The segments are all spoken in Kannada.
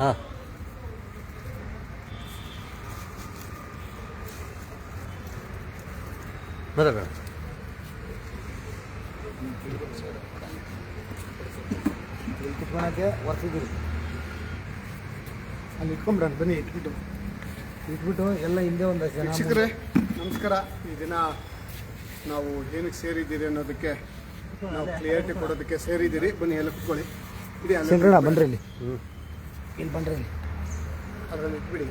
ಹಾಂ. ಬರಬೇಡ ಇಲ್ಲಿ ಕುತ್ಕೊಳಕ್ಕೆ ಒರ್ಸಿದ್ದೀರಿ. ಅಲ್ಲಿ ಇಟ್ಕೊಂಬಿಡೋಣ ಬನ್ನಿ ಇಟ್ಬಿಟ್ಟು. ಇಟ್ಬಿಟ್ಟು ಎಲ್ಲ ಹಿಂದೆ ಒಂದು ಜನ ವೀಕ್ಷಕರೇ ನಮಸ್ಕಾರ. ಈ ದಿನ ನಾವು ಏನಕ್ಕೆ ಸೇರಿದ್ದೀರಿ ಅನ್ನೋದಕ್ಕೆ ನಾವು ಕ್ಲಿಯರಿಟಿ ಕೊಡೋದಕ್ಕೆ ಸೇರಿದ್ದೀರಿ. ಬನ್ನಿ ಎಲ್ಲ ಕುತ್ಕೊಳ್ಳಿ. ಇಡಿ ಅಲ್ಲೇ ಇಲ್ಲಿ. ಹ್ಞೂ ಇಲ್ಲಿ ಬಂದ್ರೆ ಇಲ್ಲಿ. ಅದರಲ್ಲಿ ಇಟ್ಬಿಡಿ.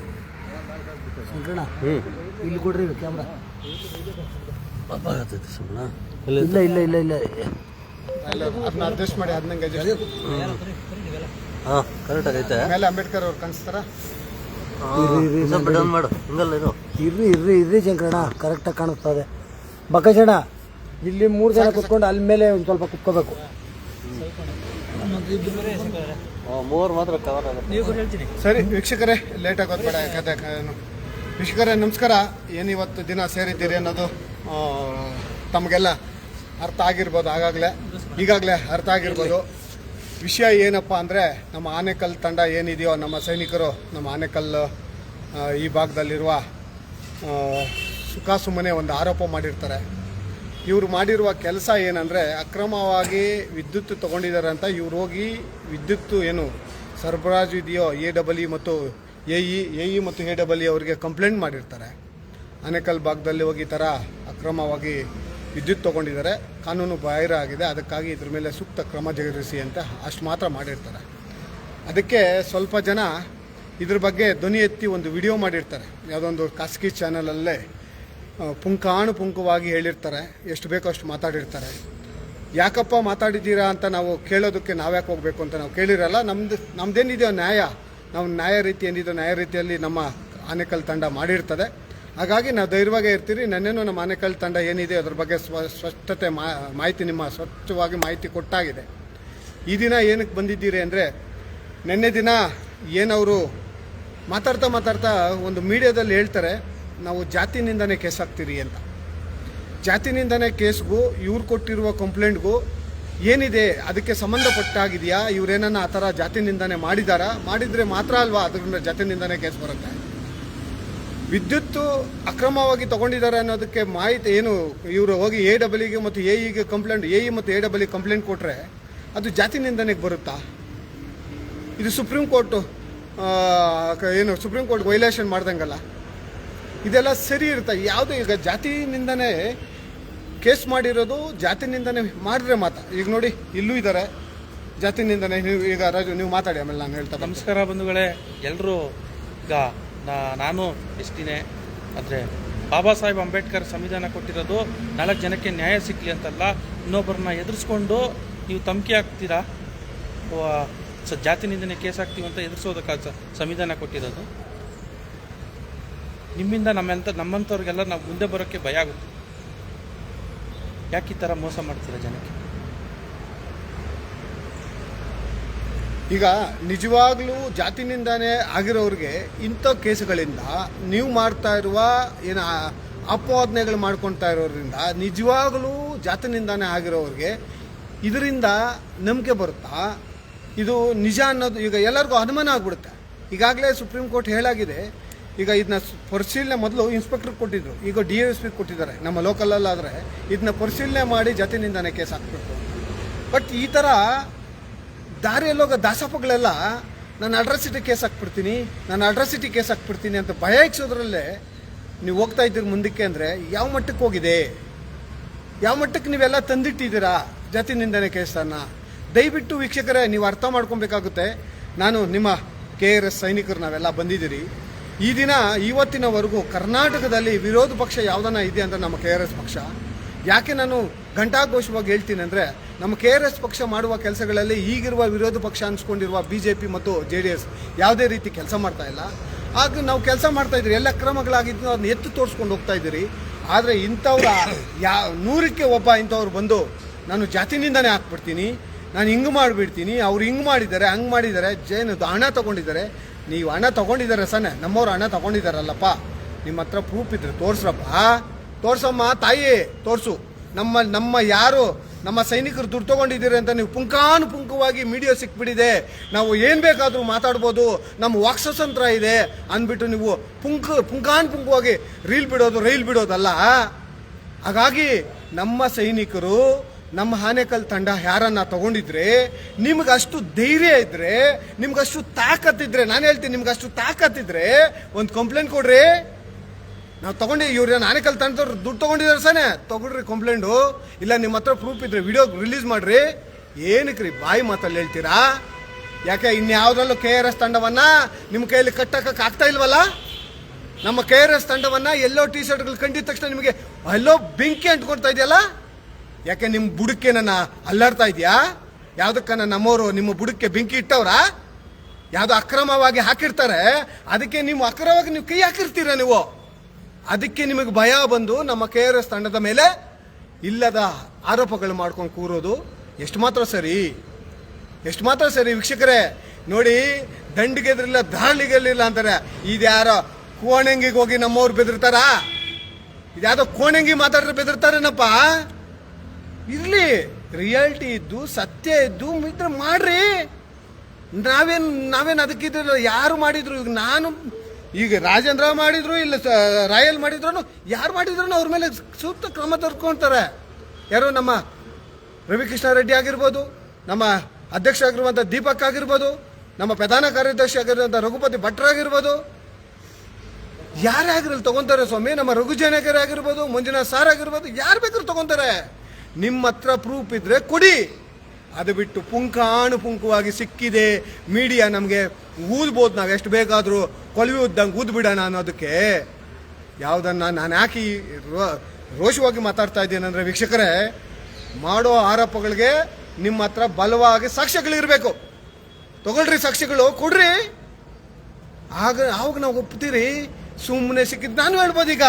ಹ್ಞೂ ಇಲ್ಲಿ ಕೊಡ್ರಿ ಇದು ಕ್ಯಾಮ್ರಾ ಪಾಪ ಆಗತ್ತೈತೆ ಸುಮ್ಮನೆ ಇಲ್ಲ ಇಲ್ಲ ಇಲ್ಲ ಇಲ್ಲ. ಅಲ್ಲ ಅದನ್ನ ಅಡ್ಜಸ್ಟ್ ಮಾಡಿ ಹದಿನಂಗೆ adjust. ಹಾಂ ಕರೆಕ್ಟ್ ಆಗೈತೆ. ಮೇಲೆ ಅಂಬೇಡ್ಕರ್ ಅವ್ರು ಕಾಣಿಸ್ತಾರ? ಡೌನ್ ಮಾಡು. ಹಿಂಗಲ್ಲ ಇದು. ಇರ್ರಿ ಇರ್ರಿ ಇರ್ರಿ ಶಂಕರಣ್ಣ. ಕರೆಕ್ಟಾಗಿ ಕಾಣಿಸ್ತದೆ ಬಕಚಣ ಇಲ್ಲಿ ಮೂರು ಜನ ಕುತ್ಕೊಂಡು ಅಲ್ಲಿ ಮೇಲೆ ಒಂದು ಸ್ವಲ್ಪ ಕುತ್ಕೋಬೇಕು. ಮೂವರು ಮಾತ್ರ ಕವರ್ ಆಗುತ್ತೆ. ಸರಿ ವೀಕ್ಷಕರೇ ಲೇಟ್ ಆಗೋದು ಬೇಡ ಯಾಕಂದ್ರೆ ಏನು. ವೀಕ್ಷಕರೇ ನಮಸ್ಕಾರ. ಏನು ಇವತ್ತು ದಿನ ಸೇರಿದ್ದೀರಿ ಅನ್ನೋದು ಆ, ತಮಗೆಲ್ಲ ಅರ್ಥ ಆಗಿರ್ಬೋದು ಆಗಾಗಲೇ. ಈಗಾಗಲೇ ಅರ್ಥ ಆಗಿರ್ಬೋದು. ವಿಷಯ ಏನಪ್ಪ ಅಂದರೆ ನಮ್ಮ ಆನೆಕಲ್ ತಂಡ ಏನಿದೆಯೋ ನಮ್ಮ ಸೈನಿಕರು ನಮ್ಮ ಆನೆಕಲ್ ಆ, ಈ ಭಾಗದಲ್ಲಿರುವ ಆ, ಸುಖಾಸುಮ್ಮನೆ ಒಂದು ಆರೋಪ ಮಾಡಿರ್ತಾರೆ. ಇವರು ಮಾಡಿರುವ ಕೆಲಸ ಏನಂದರೆ ಅಕ್ರಮವಾಗಿ ವಿದ್ಯುತ್ ತೊಗೊಂಡಿದ್ದಾರೆ ಅಂತ ಇವ್ರು ಹೋಗಿ ವಿದ್ಯುತ್ ಏನು ಸರಬರಾಜು ಇದೆಯೋ ಎ ಡಬಲ್ ಇ ಮತ್ತು ಎ ಇ ಎ ಇ ಮತ್ತು ಎ ಡಬಲ್ ಇ ಅವರಿಗೆ ಕಂಪ್ಲೇಂಟ್ ಮಾಡಿರ್ತಾರೆ. ಆನೇಕಲ್ ಭಾಗದಲ್ಲಿ ಹೋಗಿ ಈ ಥರ ಅಕ್ರಮವಾಗಿ ವಿದ್ಯುತ್ ತೊಗೊಂಡಿದ್ದಾರೆ. ಕಾನೂನು ಬಾಹಿರ ಆಗಿದೆ. ಅದಕ್ಕಾಗಿ ಇದ್ರ ಮೇಲೆ ಸೂಕ್ತ ಕ್ರಮ ಜರುಗಿಸಿ ಅಂತ ಅಷ್ಟು ಮಾತ್ರ ಮಾಡಿರ್ತಾರೆ. ಅದಕ್ಕೆ ಸ್ವಲ್ಪ ಜನ ಇದ್ರ ಬಗ್ಗೆ ಧ್ವನಿ ಎತ್ತಿ ಒಂದು ವಿಡಿಯೋ ಮಾಡಿರ್ತಾರೆ. ಯಾವುದೊಂದು ಖಾಸಗಿ ಚಾನಲಲ್ಲೇ ಪುಂಕಾಣು ಪುಂಕವಾಗಿ ಹೇಳಿರ್ತಾರೆ, ಎಷ್ಟು ಬೇಕೋ ಅಷ್ಟು ಮಾತಾಡಿರ್ತಾರೆ. ಯಾಕಪ್ಪ ಮಾತಾಡಿದ್ದೀರಾ ಅಂತ ನಾವು ಕೇಳೋದಕ್ಕೆ ನಾವ್ಯಾಕೆ ಹೋಗಬೇಕು ಅಂತ ನಾವು ಕೇಳಿರಲ್ಲ, ನಮ್ದು ನಮ್ದೇನಿದೆಯೋ ನ್ಯಾಯ, ನಾವು ನ್ಯಾಯ ರೀತಿ ಏನಿದೆಯೋ ನ್ಯಾಯ ರೀತಿಯಲ್ಲಿ ನಮ್ಮ ಆನೆಕಲ್ ತಂಡ ಮಾಡಿರ್ತದೆ. ಹಾಗಾಗಿ ನಾವು ಧೈರ್ಯವಾಗೇ ಇರ್ತೀರಿ, ನನ್ನೇನು ನಮ್ಮ ಆನೆಕಲ್ ತಂಡ ಏನಿದೆ ಅದ್ರ ಬಗ್ಗೆ ಸ್ವ, ಸ್ಪಷ್ಟತೆ ಮಾಹಿತಿ ನಿಮ್ಮ ಸ್ವಚ್ಛವಾಗಿ ಮಾಹಿತಿ ಕೊಟ್ಟಾಗಿದೆ. ಈ ದಿನ ಏನಕ್ಕೆ ಬಂದಿದ್ದೀರಿ ಅಂದರೆ, ನಿನ್ನೆ ದಿನ ಏನವರು ಮಾತಾಡ್ತಾ ಮಾತಾಡ್ತಾ ಒಂದು ಮೀಡಿಯಾದಲ್ಲಿ ಹೇಳ್ತಾರೆ ನಾವು ಜಾತಿನಿಂದನೇ ಕೇಸ್ ಹಾಕ್ತೀರಿ ಅಂತ. ಜಾತಿನಿಂದನೇ ಕೇಸ್ಗೂ ಇವ್ರು ಕೊಟ್ಟಿರುವ ಕಂಪ್ಲೇಂಟ್ಗೂ ಏನಿದೆ, ಅದಕ್ಕೆ ಸಂಬಂಧಪಟ್ಟಾಗಿದೆಯಾ, ಇವರೇನನ್ನ ಆ ಥರ ಜಾತಿನಿಂದನೇ ಮಾಡಿದಾರಾ? ಮಾಡಿದರೆ ಮಾತ್ರ ಅಲ್ವಾ ಅದರಿಂದ ಜಾತಿನಿಂದನೇ ಕೇಸ್ ಬರುತ್ತೆ? ವಿದ್ಯುತ್ತು ಅಕ್ರಮವಾಗಿ ತಗೊಂಡಿದ್ದಾರೆ ಅನ್ನೋದಕ್ಕೆ ಮಾಹಿತಿ ಏನು? ಇವರು ಹೋಗಿ ಎ ಡಬ್ಲಿಗೆ ಮತ್ತು ಎ ಇಗೆ ಕಂಪ್ಲೇಂಟ್ ಎ ಇ ಮತ್ತು ಎ ಡಬಲ್ ಕಂಪ್ಲೇಂಟ್ ಕೊಟ್ಟರೆ ಅದು ಜಾತಿನಿಂದನೆಗೆ ಬರುತ್ತಾ? ಇದು ಸುಪ್ರೀಂ ಕೋರ್ಟು ಏನು ಸುಪ್ರೀಂ ಕೋರ್ಟ್ ವೈಲೇಷನ್ ಮಾಡ್ದಂಗಲ್ಲ? ಇದೆಲ್ಲ ಸರಿ ಇರುತ್ತೆ. ಯಾವುದೇ ಈಗ ಜಾತಿನಿಂದನೇ ಕೇಸ್ ಮಾಡಿರೋದು ಜಾತಿನಿಂದನೇ ಮಾಡಿದ್ರೆ ಮಾತ್ರ. ಈಗ ನೋಡಿ, ಇಲ್ಲೂ ಇದ್ದಾರೆ ಜಾತಿನಿಂದನೇ ನೀವು ಈಗ ರಾಜು, ನೀವು ಮಾತಾಡಿ ಆಮೇಲೆ ನಾನು ಹೇಳ್ತಾ ನಮಸ್ಕಾರ ಬಂಧುಗಳೇ. ಎಲ್ಲರೂ ಈಗ ನಾನು ಎಷ್ಟಿನೇ ಆದರೆ ಬಾಬಾ ಸಾಹೇಬ್ ಅಂಬೇಡ್ಕರ್ ಸಂವಿಧಾನ ಕೊಟ್ಟಿರೋದು ನಾಲ್ಕು ಜನಕ್ಕೆ ನ್ಯಾಯ ಸಿಕ್ಕಲಿ ಅಂತಲ್ಲ, ಇನ್ನೊಬ್ಬರನ್ನ ಎದುರಿಸ್ಕೊಂಡು ನೀವು ತಮಕಿ ಹಾಕ್ತೀರಾ ಸ ಜಾತಿನಿಂದನೇ ಕೇಸ್ ಹಾಕ್ತೀವಿ ಅಂತ ಎದುರಿಸೋದಕ್ಕೆ ಸಂವಿಧಾನ ಕೊಟ್ಟಿರೋದು. ನಿಮ್ಮಿಂದ ನಮ್ಮೆಂಥ ನಮ್ಮಂಥವ್ರಿಗೆಲ್ಲ ನಾವು ಮುಂದೆ ಬರೋಕ್ಕೆ ಭಯ ಆಗುತ್ತೆ. ಯಾಕೆ ಈ ಥರ ಮೋಸ ಮಾಡ್ತೀರಾ ಜನಕ್ಕೆ? ಈಗ ನಿಜವಾಗ್ಲೂ ಜಾತಿನಿಂದಾನೇ ಆಗಿರೋರಿಗೆ ಇಂಥ ಕೇಸುಗಳಿಂದ ನೀವು ಮಾಡ್ತಾ ಇರುವ ಏನು ಅಪವಾದನೆಗಳು ಮಾಡ್ಕೊಳ್ತಾ ಇರೋದ್ರಿಂದ ನಿಜವಾಗ್ಲೂ ಜಾತಿನಿಂದಾನೇ ಆಗಿರೋರಿಗೆ ಇದರಿಂದ ನಂಬಿಕೆ ಬರುತ್ತಾ? ಇದು ನಿಜ ಅನ್ನೋದು, ಈಗ ಎಲ್ಲರಿಗೂ ಅನುಮಾನ ಆಗ್ಬಿಡುತ್ತೆ. ಈಗಾಗಲೇ ಸುಪ್ರೀಂ ಕೋರ್ಟ್ ಹೇಳಾಗಿದೆ ಈಗ ಇದನ್ನ ಪರಿಶೀಲನೆ ಮೊದಲು ಇನ್ಸ್ಪೆಕ್ಟರ್ ಕೊಟ್ಟಿದ್ರು. ಈಗ ಡಿ ಎಸ್ ಪಿ ಕೊಟ್ಟಿದ್ದಾರೆ. ನಮ್ಮ ಲೋಕಲಲ್ಲಾದರೆ ಇದನ್ನ ಪರಿಶೀಲನೆ ಮಾಡಿ ಜಾತಿನಿಂದಾನೇ ಕೇಸ್ ಹಾಕಬೇಕು ಬಟ್ ಈ ಥರ ದಾರಿಯಲ್ಲೋಗ ದಾಸಪ್ಪಗಳೆಲ್ಲ, ನಾನು ಅಡ್ರಸಿಟಿ ಕೇಸ್ ಹಾಕ್ಬಿಡ್ತೀನಿ, ನಾನು ಅಡ್ರಸಿಟಿ ಕೇಸ್ ಹಾಕ್ಬಿಡ್ತೀನಿ ಅಂತ ಭಯ ಇಕ್ಸೋದ್ರಲ್ಲೇ ನೀವು ಹೋಗ್ತಾ ಇದ್ದೀರಿ ಮುಂದಕ್ಕೆ ಅಂದರೆ, ಯಾವ ಮಟ್ಟಕ್ಕೆ ಹೋಗಿದೆ? ಯಾವ ಮಟ್ಟಕ್ಕೆ ನೀವೆಲ್ಲ ತಂದಿಟ್ಟಿದ್ದೀರಾ ಜಾತಿ ನಿಂದನೆ ಕೇಸನ್ನು ದಯವಿಟ್ಟು ವೀಕ್ಷಕರೇ, ನೀವು ಅರ್ಥ ಮಾಡ್ಕೊಬೇಕಾಗುತ್ತೆ. ನಾನು ನಿಮ್ಮ ಕೆ ಆರ್ ಎಸ್ ಸೈನಿಕರು ನಾವೆಲ್ಲ ಬಂದಿದ್ದೀರಿ. ಈ ದಿನ ಇವತ್ತಿನವರೆಗೂ ಕರ್ನಾಟಕದಲ್ಲಿ ವಿರೋಧ ಪಕ್ಷ ಯಾವುದನ್ನ ಇದೆ ಅಂತ ನಮ್ಮ ಕೆ ಆರ್ ಎಸ್ ಪಕ್ಷ. ಯಾಕೆ ನಾನು ಘಂಟಾಘೋಷವಾಗಿ ಹೇಳ್ತೀನಿ ಅಂದರೆ ನಮ್ಮ ಕೆ ಆರ್ ಎಸ್ ಪಕ್ಷ ಮಾಡುವ ಕೆಲಸಗಳಲ್ಲಿ ಈಗಿರುವ ವಿರೋಧ ಪಕ್ಷ ಅನ್ಸ್ಕೊಂಡಿರುವ ಬಿ ಜೆ ಪಿ ಮತ್ತು ಜೆ ಡಿ ಎಸ್ ಯಾವುದೇ ರೀತಿ ಕೆಲಸ ಮಾಡ್ತಾ ಇಲ್ಲ. ಆಗ ನಾವು ಕೆಲಸ ಮಾಡ್ತಾ ಇದ್ರಿ ಎಲ್ಲ ಕ್ರಮಗಳಾಗಿದ್ದು ಅದನ್ನ ಎತ್ತು ತೋರಿಸ್ಕೊಂಡು ಹೋಗ್ತಾ ಇದ್ದೀರಿ. ಆದರೆ ಇಂಥವ್ರ ಯಾ ನೂರಕ್ಕೆ ಒಬ್ಬ ಇಂಥವ್ರು ಬಂದು ನಾನು ಜಾತಿನಿಂದನೇ ಹಾಕ್ಬಿಡ್ತೀನಿ, ನಾನು ಹಿಂಗೆ ಮಾಡಿಬಿಡ್ತೀನಿ, ಅವ್ರು ಹಿಂಗೆ ಮಾಡಿದ್ದಾರೆ, ಹಂಗೆ ಮಾಡಿದ್ದಾರೆ, ಜೇನು ಹಣ ತಗೊಂಡಿದ್ದಾರೆ. ನೀವು ಹಣ ತಗೊಂಡಿದ್ದಾರೆ ಸನೆ ನಮ್ಮವ್ರು ಹಣ ತಗೊಂಡಿದ್ದಾರಲ್ಲಪ್ಪ. ನಿಮ್ಮ ಹತ್ರ ಪ್ರೂಫ್ ಇದ್ರೆ ತೋರಿಸ್ರಪ್ಪ. ತೋರ್ಸಮ್ಮ, ತಾಯಿ, ತೋರಿಸು. ನಮ್ಮ ನಮ್ಮ ಯಾರು, ನಮ್ಮ ಸೈನಿಕರು ದುಡ್ಡು ತಗೊಂಡಿದ್ದೀರಿ ಅಂತ ನೀವು ಪುಂಕಾನುಪುಂಕವಾಗಿ ಮೀಡಿಯಾ ಸಿಕ್ಬಿಟ್ಟಿದೆ. ನಾವು ಏನು ಬೇಕಾದರೂ ಮಾತಾಡ್ಬೋದು. ನಮ್ಮ ವಾಕ್ ಸ್ವಾತಂತ್ರ್ಯ ಇದೆ ಅಂದ್ಬಿಟ್ಟು ನೀವು ಪುಂಕ ಪುಂಕಾನುಪುಂಕವಾಗಿ ರೀಲ್ ಬಿಡೋದು ರೈಲ್ ಬಿಡೋದಲ್ಲ. ಹಾಗಾಗಿ ನಮ್ಮ ಸೈನಿಕರು ನಮ್ಮ ಹಾನೇಕಲ್ ತಂಡ ಯಾರನ್ನ ತಗೊಂಡಿದ್ರೆ ನಿಮ್ಗೆ ಅಷ್ಟು ಧೈರ್ಯ ಇದ್ರೆ ನಿಮ್ಗೆ ಅಷ್ಟು ತಾಕತ್ತಿದ್ರೆ ನಾನು ಹೇಳ್ತೀನಿ ನಿಮ್ಗೆ ಅಷ್ಟು ತಾಕತ್ತಿದ್ರೆ ಒಂದು ಕಂಪ್ಲೇಂಟ್ ಕೊಡ್ರಿ. ನಾವು ತಗೊಂಡೆ, ಇವ್ರು ಆನೆಕಲ್ ತಂಡದವ್ರು ದುಡ್ಡು ತಗೊಂಡಿದ್ದಾರೆ ಸಾನೆ? ತಗೊಳ್ರಿ ಕಂಪ್ಲೇಂಟು ಇಲ್ಲ ನಿಮ್ಮ ಹತ್ರ ಪ್ರೂಫ್ ಇದ್ರೆ ವಿಡಿಯೋ ರಿಲೀಸ್ ಮಾಡ್ರಿ. ಏನಕ್ಕೆ ರೀ ಬಾಯಿ ಮಾತಲ್ಲಿ ಹೇಳ್ತೀರಾ? ಯಾಕೆ, ಇನ್ಯಾವುದ್ರಲ್ಲೂ ಕೆ ಆರ್ ಎಸ್ ತಂಡವನ್ನ ನಿಮ್ಮ ಕೈಯಲ್ಲಿ ಕಟ್ಟಕ್ಕೆ ಆಗ್ತಾ ಇಲ್ವಲ್ಲ? ನಮ್ಮ ಕೆ ಆರ್ ಎಸ್ ತಂಡವನ್ನ ಎಲ್ಲೋ ಟಿ ಶರ್ಟ್ಗಳು ಕಂಡಿದ ತಕ್ಷಣ ನಿಮಗೆ ಎಲ್ಲೋ ಬೆಂಕಿ ಅಂಟ್ಕೊಳ್ತಾ ಇದೆಯಲ್ಲ? ಯಾಕೆ ನಿಮ್ಮ ಬುಡಕ್ಕೆ ನನ್ನ ಅಲ್ಲಾಡ್ತಾ ಇದೆಯಾ? ಯಾವುದಕ್ಕನ ನಮ್ಮವರು ನಿಮ್ಮ ಬುಡಕ್ಕೆ ಬೆಂಕಿ ಇಟ್ಟವ್ರಾ? ಯಾವ್ದು ಅಕ್ರಮವಾಗಿ ಹಾಕಿರ್ತಾರೆ. ಅದಕ್ಕೆ ನೀವು ಅಕ್ರಮವಾಗಿ ನೀವು ಕೈ ಹಾಕಿರ್ತೀರ ನೀವು? ಅದಕ್ಕೆ ನಿಮಗೆ ಭಯ ಬಂದು ನಮ್ಮ ಕೆ ಆರ್ ಎಸ್ ತಂಡದ ಮೇಲೆ ಇಲ್ಲದ ಆರೋಪಗಳು ಮಾಡ್ಕೊಂಡು ಕೂರೋದು ಎಷ್ಟು ಮಾತ್ರ ಸರಿ. ಎಷ್ಟು ಮಾತ್ರ ಸರಿ ವೀಕ್ಷಕರೇ. ನೋಡಿ, ದಂಡಿಗೆದ್ರಿಲ್ಲ ದಾಳಿಗೆಲ್ಲಿಲ್ಲ ಅಂತಾರೆ. ಇದ್ಯಾರೋ ಕೋಣಂಗಿಗೆ ಹೋಗಿ ನಮ್ಮವ್ರು ಬೆದರ್ತಾರಾ? ಇದ್ಯಾವುದೋ ಕೋಣಂಗಿ ಮಾತಾಡಿದ್ರೆ ಬೆದರ್ತಾರೇನಪ್ಪ? ಇರ್ಲಿ ರಿಯಾಲಿಟಿ ಇದ್ದು, ಸತ್ಯ ಇದ್ದು, ಇದ್ರೆ ಮಾಡ್ರಿ. ನಾವೇನು ನಾವೇನು ಅದಕ್ಕಿದ್ರೆ ಯಾರು ಮಾಡಿದ್ರು, ಈಗ ನಾನು, ಈಗ ರಾಜೇಂದ್ರ ಮಾಡಿದ್ರು, ಇಲ್ಲ ರಾಯಲ್ ಮಾಡಿದ್ರು ಯಾರು ಮಾಡಿದ್ರು ಅವ್ರ ಮೇಲೆ ಸೂಕ್ತ ಕ್ರಮ ತರ್ಕೊಂತಾರೆ ಯಾರು ನಮ್ಮ ರವಿಕೃಷ್ಣ ರೆಡ್ಡಿ ಆಗಿರ್ಬೋದು, ನಮ್ಮ ಅಧ್ಯಕ್ಷ ಆಗಿರುವಂಥ ದೀಪಕ್ ಆಗಿರ್ಬೋದು, ನಮ್ಮ ಪ್ರಧಾನ ಕಾರ್ಯದರ್ಶಿ ಆಗಿರುವಂಥ ರಘುಪತಿ ಭಟ್ರಾಗಿರ್ಬೋದು ಯಾರೇ ಆಗಿರಲಿ ತಗೊಂತಾರೆ ಸ್ವಾಮಿ, ನಮ್ಮ ರಘು ಆಗಿರ್ಬೋದು, ಮಂಜುನಾಥ್ ಸಾರ್ ಆಗಿರ್ಬೋದು, ಯಾರು ಬೇಕಾದ್ರೂ ತಗೊಂತಾರೆ. ನಿಮ್ಮ ಹತ್ರ ಪ್ರೂಫ್ ಇದ್ರೆ ಕೊಡಿ. ಅದು ಬಿಟ್ಟು ಪುಂಕಾಣು ಪುಂಕವಾಗಿ ಸಿಕ್ಕಿದೆ. ಮೀಡಿಯಾ ನಮಗೆ ಊದ್ಬೋದು ನಾವು. ಎಷ್ಟು ಬೇಕಾದರೂ ಕೊಲವಿ ಉದ್ದಂಗೆ ಊದ್ಬಿಡೋಣ ಅನ್ನೋದಕ್ಕೆ ಯಾವುದನ್ನು ನಾನು ಯಾಕೆ ರೋಷವಾಗಿ ಮಾತಾಡ್ತಾ ಇದ್ದೇನೆ ಅಂದರೆ ವೀಕ್ಷಕರೇ, ಮಾಡೋ ಆರೋಪಗಳಿಗೆ ನಿಮ್ಮ ಹತ್ರ ಬಲವಾಗಿ ಸಾಕ್ಷ್ಯಗಳಿರಬೇಕು. ತಗೊಳ್ರಿ ಸಾಕ್ಷ್ಯಗಳು, ಕೊಡ್ರಿ. ಆಗ, ಆವಾಗ ನಾವು ಒಪ್ತೀರಿ. ಸುಮ್ಮನೆ ಸಿಕ್ಕಿದ್ದು ನಾನು ಹೇಳ್ಬೋದು ಈಗ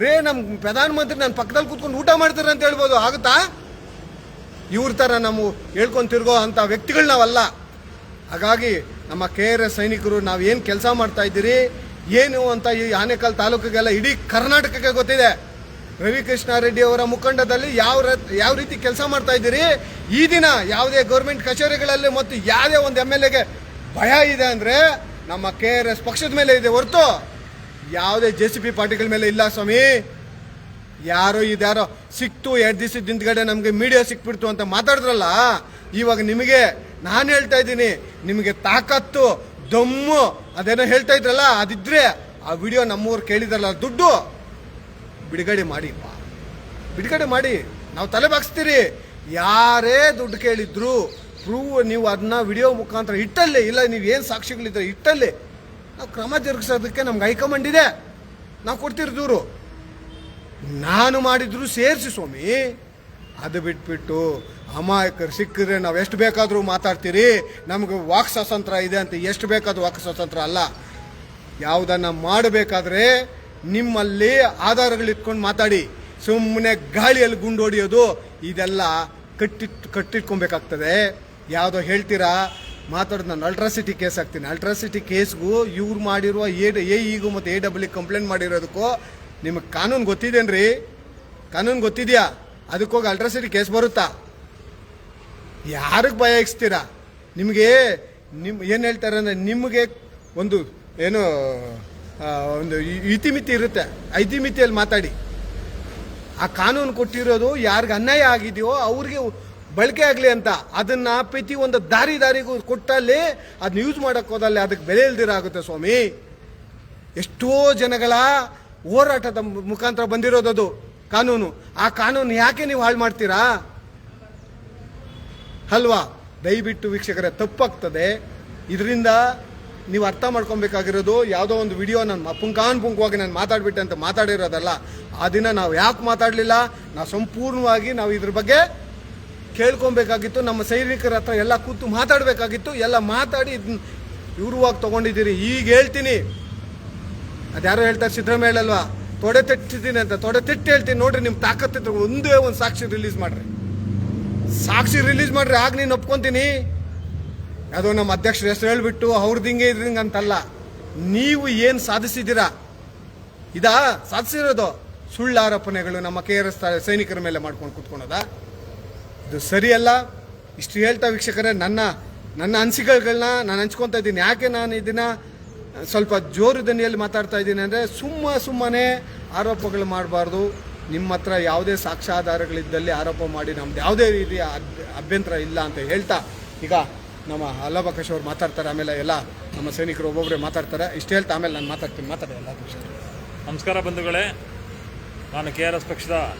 ರೇ ನಮ್ಮ ಪ್ರಧಾನಮಂತ್ರಿ ನನ್ನ ಪಕ್ಕದಲ್ಲಿ ಕೂತ್ಕೊಂಡು ಊಟ ಮಾಡ್ತಾರೆ ಅಂತ ಹೇಳ್ಬೋದು, ಆಗುತ್ತಾ? ಇವ್ರ ಥರ ನಾವು ಹೇಳ್ಕೊಂಡು ತಿರ್ಗೋ ಅಂಥ ವ್ಯಕ್ತಿಗಳು ನಾವಲ್ಲ. ಹಾಗಾಗಿ ನಮ್ಮ ಕೆ ಆರ್ ಎಸ್ ಸೈನಿಕರು, ನಾವು ಏನು ಕೆಲಸ ಮಾಡ್ತಾ ಇದ್ದೀರಿ, ಏನು ಅಂತ ಈ ಆನೇಕಲ್ ತಾಲೂಕಿಗೆಲ್ಲ ಇಡೀ ಕರ್ನಾಟಕಕ್ಕೆ ಗೊತ್ತಿದೆ. ರವಿಕೃಷ್ಣ ರೆಡ್ಡಿ ಅವರ ಮುಖಂಡದಲ್ಲಿ ಯಾವ ಯಾವ ರೀತಿ ಕೆಲಸ ಮಾಡ್ತಾ ಇದ್ದೀರಿ, ಈ ದಿನ ಯಾವುದೇ ಗೌರ್ಮೆಂಟ್ ಕಚೇರಿಗಳಲ್ಲಿ ಮತ್ತು ಯಾವುದೇ ಒಂದು ಎಂ ಎಲ್ ಎಗೆ ಭಯ ಇದೆ ಅಂದರೆ ನಮ್ಮ ಕೆ ಆರ್ ಎಸ್ ಪಕ್ಷದ ಮೇಲೆ ಇದೆ ಹೊರತು ಯಾವುದೇ ಜೆ ಸಿ ಪಿ ಪಾರ್ಟಿಗಳ ಮೇಲೆ ಇಲ್ಲ ಸ್ವಾಮಿ. ಯಾರೋ ಇದ್ಯಾರೋ ಸಿಕ್ತು, ಎರಡು ದಿವಸದ ಹಿಂದ್ಗಡೆ ನಮಗೆ ಮೀಡಿಯಾ ಸಿಕ್ಬಿಡ್ತು ಅಂತ ಮಾತಾಡಿದ್ರಲ್ಲ, ಇವಾಗ ನಿಮಗೆ ನಾನು ಹೇಳ್ತಾ ಇದ್ದೀನಿ, ನಿಮಗೆ ತಾಕತ್ತು, ದಮ್ಮು, ಅದೇನೋ ಹೇಳ್ತಾ ಇದ್ರಲ್ಲ, ಅದಿದ್ರೆ ಆ ವಿಡಿಯೋ ನಮ್ಮೂರು ಕೇಳಿದ್ರಲ್ಲ ದುಡ್ಡು, ಬಿಡುಗಡೆ ಮಾಡಿ ಬಿಡುಗಡೆ ಮಾಡಿ, ನಾವು ತಲೆ ಬಾಗಿಸ್ತೀರಿ ಯಾರೇ ದುಡ್ಡು ಕೇಳಿದ್ರು ಪ್ರೂವ್ ನೀವು ಅದನ್ನ ವಿಡಿಯೋ ಮುಖಾಂತರ ಇಟ್ಟಲ್ಲಿ, ಇಲ್ಲ ನೀವು ಏನು ಸಾಕ್ಷಿಗಳಿದ್ರೆ ಇಟ್ಟಲ್ಲೇ ನಾವು ಕ್ರಮ ಜರುಗಿಸೋದಕ್ಕೆ ನಮ್ಗೆ ಹೈಕಮಾಂಡ್ ಇದೆ. ನಾವು ಕೊಡ್ತೀರಿ ದೂರು ನಾನು ಮಾಡಿದ್ರು ಸೇರಿಸಿ ಸ್ವಾಮಿ. ಅದು ಬಿಟ್ಬಿಟ್ಟು ಅಮಾಯಕರು ಸಿಕ್ಕಿದ್ರೆ ನಾವು ಎಷ್ಟು ಬೇಕಾದರೂ ಮಾತಾಡ್ತೀರಿ. ನಮಗೆ ವಾಕ್ ಸ್ವಾತಂತ್ರ್ಯ ಇದೆ ಅಂತ ಎಷ್ಟು ಬೇಕಾದ ವಾಕ್ ಸ್ವಾತಂತ್ರ್ಯ ಅಲ್ಲ. ಯಾವುದನ್ನು ಮಾಡಬೇಕಾದ್ರೆ ನಿಮ್ಮಲ್ಲಿ ಆಧಾರಗಳು ಇಟ್ಕೊಂಡು ಮಾತಾಡಿ. ಸುಮ್ಮನೆ ಗಾಳಿಯಲ್ಲಿ ಗುಂಡು ಹೊಡಿಯೋದು ಇದೆಲ್ಲ ಕಟ್ಟಿಟ್, ಕಟ್ಟಿಟ್ಕೊಬೇಕಾಗ್ತದೆ. ಯಾವುದೋ ಹೇಳ್ತೀರಾ? ಮಾತಾಡೋದು ನಾನು ಅಲ್ಟ್ರಾಸಿಟಿ ಕೇಸ್ ಹಾಕ್ತೀನಿ. ಅಲ್ಟ್ರಾಸಿಟಿ ಕೇಸ್ಗೂ ಇವ್ರು ಮಾಡಿರುವ ಎ ಎ ಇಗೂ ಮತ್ತು ಎ ಡಬ್ಲ್ಯೂ ಕಂಪ್ಲೇಂಟ್ ಮಾಡಿರೋದಕ್ಕೂ ನಿಮಗೆ ಕಾನೂನು ಗೊತ್ತಿದೇನ್ರಿ? ಕಾನೂನು ಗೊತ್ತಿದೆಯಾ? ಅದಕ್ಕೋಗಿ ಅಲ್ಟ್ರಾಸಿಟಿ ಕೇಸ್ ಬರುತ್ತಾ? ಯಾರಿಗೆ ಭಯ ಇಕ್ಸ್ತೀರಾ? ನಿಮಗೆ ನಿಮ್ ಏನು ಹೇಳ್ತಾರೆ ಅಂದರೆ ನಿಮಗೆ ಒಂದು ಏನು ಒಂದು ಇತಿಮಿತಿ ಇರುತ್ತೆ. ಐತಿಮಿತಿಯಲ್ಲಿ ಮಾತಾಡಿ. ಆ ಕಾನೂನು ಕೊಟ್ಟಿರೋದು ಯಾರಿಗೆ ಅನ್ಯಾಯ ಆಗಿದೆಯೋ ಅವ್ರಿಗೆ ಬಳಕೆ ಆಗಲಿ ಅಂತ ಅದನ್ನ ಪ್ರತಿ ಒಂದು ದಾರಿ ದಾರಿಗೂ ಕೊಟ್ಟಲ್ಲಿ ಅದನ್ನ ಯೂಸ್ ಮಾಡೋಕ್ಕೆ ಹೋದಲ್ಲಿ ಅದಕ್ಕೆ ಬೆಲೆ ಇಲ್ದಿರಾಗುತ್ತೆ ಸ್ವಾಮಿ. ಎಷ್ಟೋ ಜನಗಳ ಹೋರಾಟದ ಮುಖಾಂತರ ಬಂದಿರೋದದು ಕಾನೂನು. ಆ ಕಾನೂನು ಯಾಕೆ ನೀವು ಹಾಳು ಮಾಡ್ತೀರಾ? ಅಲ್ವಾ? ದಯವಿಟ್ಟು ವೀಕ್ಷಕರೇ, ತಪ್ಪಾಗ್ತದೆ. ಇದರಿಂದ ನೀವು ಅರ್ಥ ಮಾಡ್ಕೊಬೇಕಾಗಿರೋದು ಯಾವುದೋ ಒಂದು ವಿಡಿಯೋ ನಾನು ಪುಂಕಾನ್ ಪುಂಕವಾಗಿ ನಾನು ಮಾತಾಡ್ಬಿಟ್ಟೆ ಅಂತ ಮಾತಾಡಿರೋದಲ್ಲ, ಆ ದಿನ ನಾವು ಯಾಕೆ ಮಾತಾಡಲಿಲ್ಲ? ನಾವು ಸಂಪೂರ್ಣವಾಗಿ ನಾವು ಇದ್ರ ಬಗ್ಗೆ ಕೇಳ್ಕೊಬೇಕಾಗಿತ್ತು, ನಮ್ಮ ಸೈನಿಕರ ಹತ್ರ ಎಲ್ಲ ಕೂತು ಮಾತಾಡಬೇಕಾಗಿತ್ತು, ಎಲ್ಲ ಮಾತಾಡಿ ಇವ್ರವಾಗಿ ತೊಗೊಂಡಿದ್ದೀರಿ. ಈಗ ಹೇಳ್ತೀನಿ. ಅದ್ಯಾರೋ ಹೇಳ್ತಾರೆ ಸಿದ್ದರಾಮಯ್ಯ ಅಲ್ವಾ ತೊಡೆ ತಟ್ಟಿದ್ದೀನಿ ಅಂತ, ತೊಡೆ ತಿಟ್ಟು ಹೇಳ್ತೀನಿ. ನೋಡ್ರಿ ನಿಮ್ಮ ತಾಕತ್ತಿದ್ರೆ ಒಂದೇ ಒಂದು ಸಾಕ್ಷಿ ರಿಲೀಸ್ ಮಾಡ್ರಿ. ಸಾಕ್ಷಿ ರಿಲೀಸ್ ಮಾಡ್ರಿ, ಆಗ ನೀನು ಒಪ್ಕೊತೀನಿ. ಅದು ನಮ್ಮ ಅಧ್ಯಕ್ಷರು ಹೆಸರು ಹೇಳ್ಬಿಟ್ಟು ಅವ್ರದ್ದು ಹಿಂಗೆ ಇದ್ರಿಂಗೆ ಅಂತಲ್ಲ. ನೀವು ಏನು ಸಾಧಿಸಿದ್ದೀರಾ? ಇದಾ? ಸಾಧಿಸಿರೋದು ಸುಳ್ಳು ಆರೋಪಣೆಗಳು ನಮ್ಮ ಕೆ ಆರ್ ಎಸ್ ಸೈನಿಕರ ಮೇಲೆ ಮಾಡ್ಕೊಂಡು ಕೂತ್ಕೊಳೋದಾ? ಇದು ಸರಿಯಲ್ಲ. ಇಷ್ಟು ಹೇಳ್ತಾ ವೀಕ್ಷಕರೇ, ನನ್ನ ನನ್ನ ಅನಿಸಿಕೆಗಳನ್ನ ನಾನು ಹಂಚ್ಕೊತಾ ಇದ್ದೀನಿ. ಯಾಕೆ ನಾನು ಇದನ್ನು, ಸ್ವಲ್ಪ ಜೋರು ದನಿಯಲ್ಲಿ ಮಾತಾಡ್ತಾ ಇದ್ದೀನಿ ಅಂದರೆ, ಸುಮ್ಮ ಸುಮ್ಮನೆ ಆರೋಪಗಳು ಮಾಡಬಾರ್ದು. ನಿಮ್ಮ ಹತ್ರ ಯಾವುದೇ ಸಾಕ್ಷ್ಯಾಧಾರಗಳಿದ್ದಲ್ಲಿ ಆರೋಪ ಮಾಡಿ ನಮ್ದು ಯಾವುದೇ ರೀತಿಯ ಅಭ್- ಅಭ್ಯಂತರ ಇಲ್ಲ ಅಂತ ಹೇಳ್ತಾ, ಈಗ ನಮ್ಮ ಅಲ್ಲಬಕಶ್ ಅವರು ಮಾತಾಡ್ತಾರೆ, ಆಮೇಲೆ ಎಲ್ಲ ನಮ್ಮ ಸೈನಿಕರು ಒಬ್ಬೊಬ್ಬರೇ ಮಾತಾಡ್ತಾರೆ. ಇಷ್ಟು ಹೇಳ್ತಾ ಆಮೇಲೆ ನಾನು ಮಾತಾಡ್ತೀನಿ. ಮಾತಾಡಿ ಎಲ್ಲ ನಮಸ್ಕಾರ ಬಂಧುಗಳೇ. ನಾನು ಕೆ ಆರ್ ಎಸ್ ಪಕ್ಷದ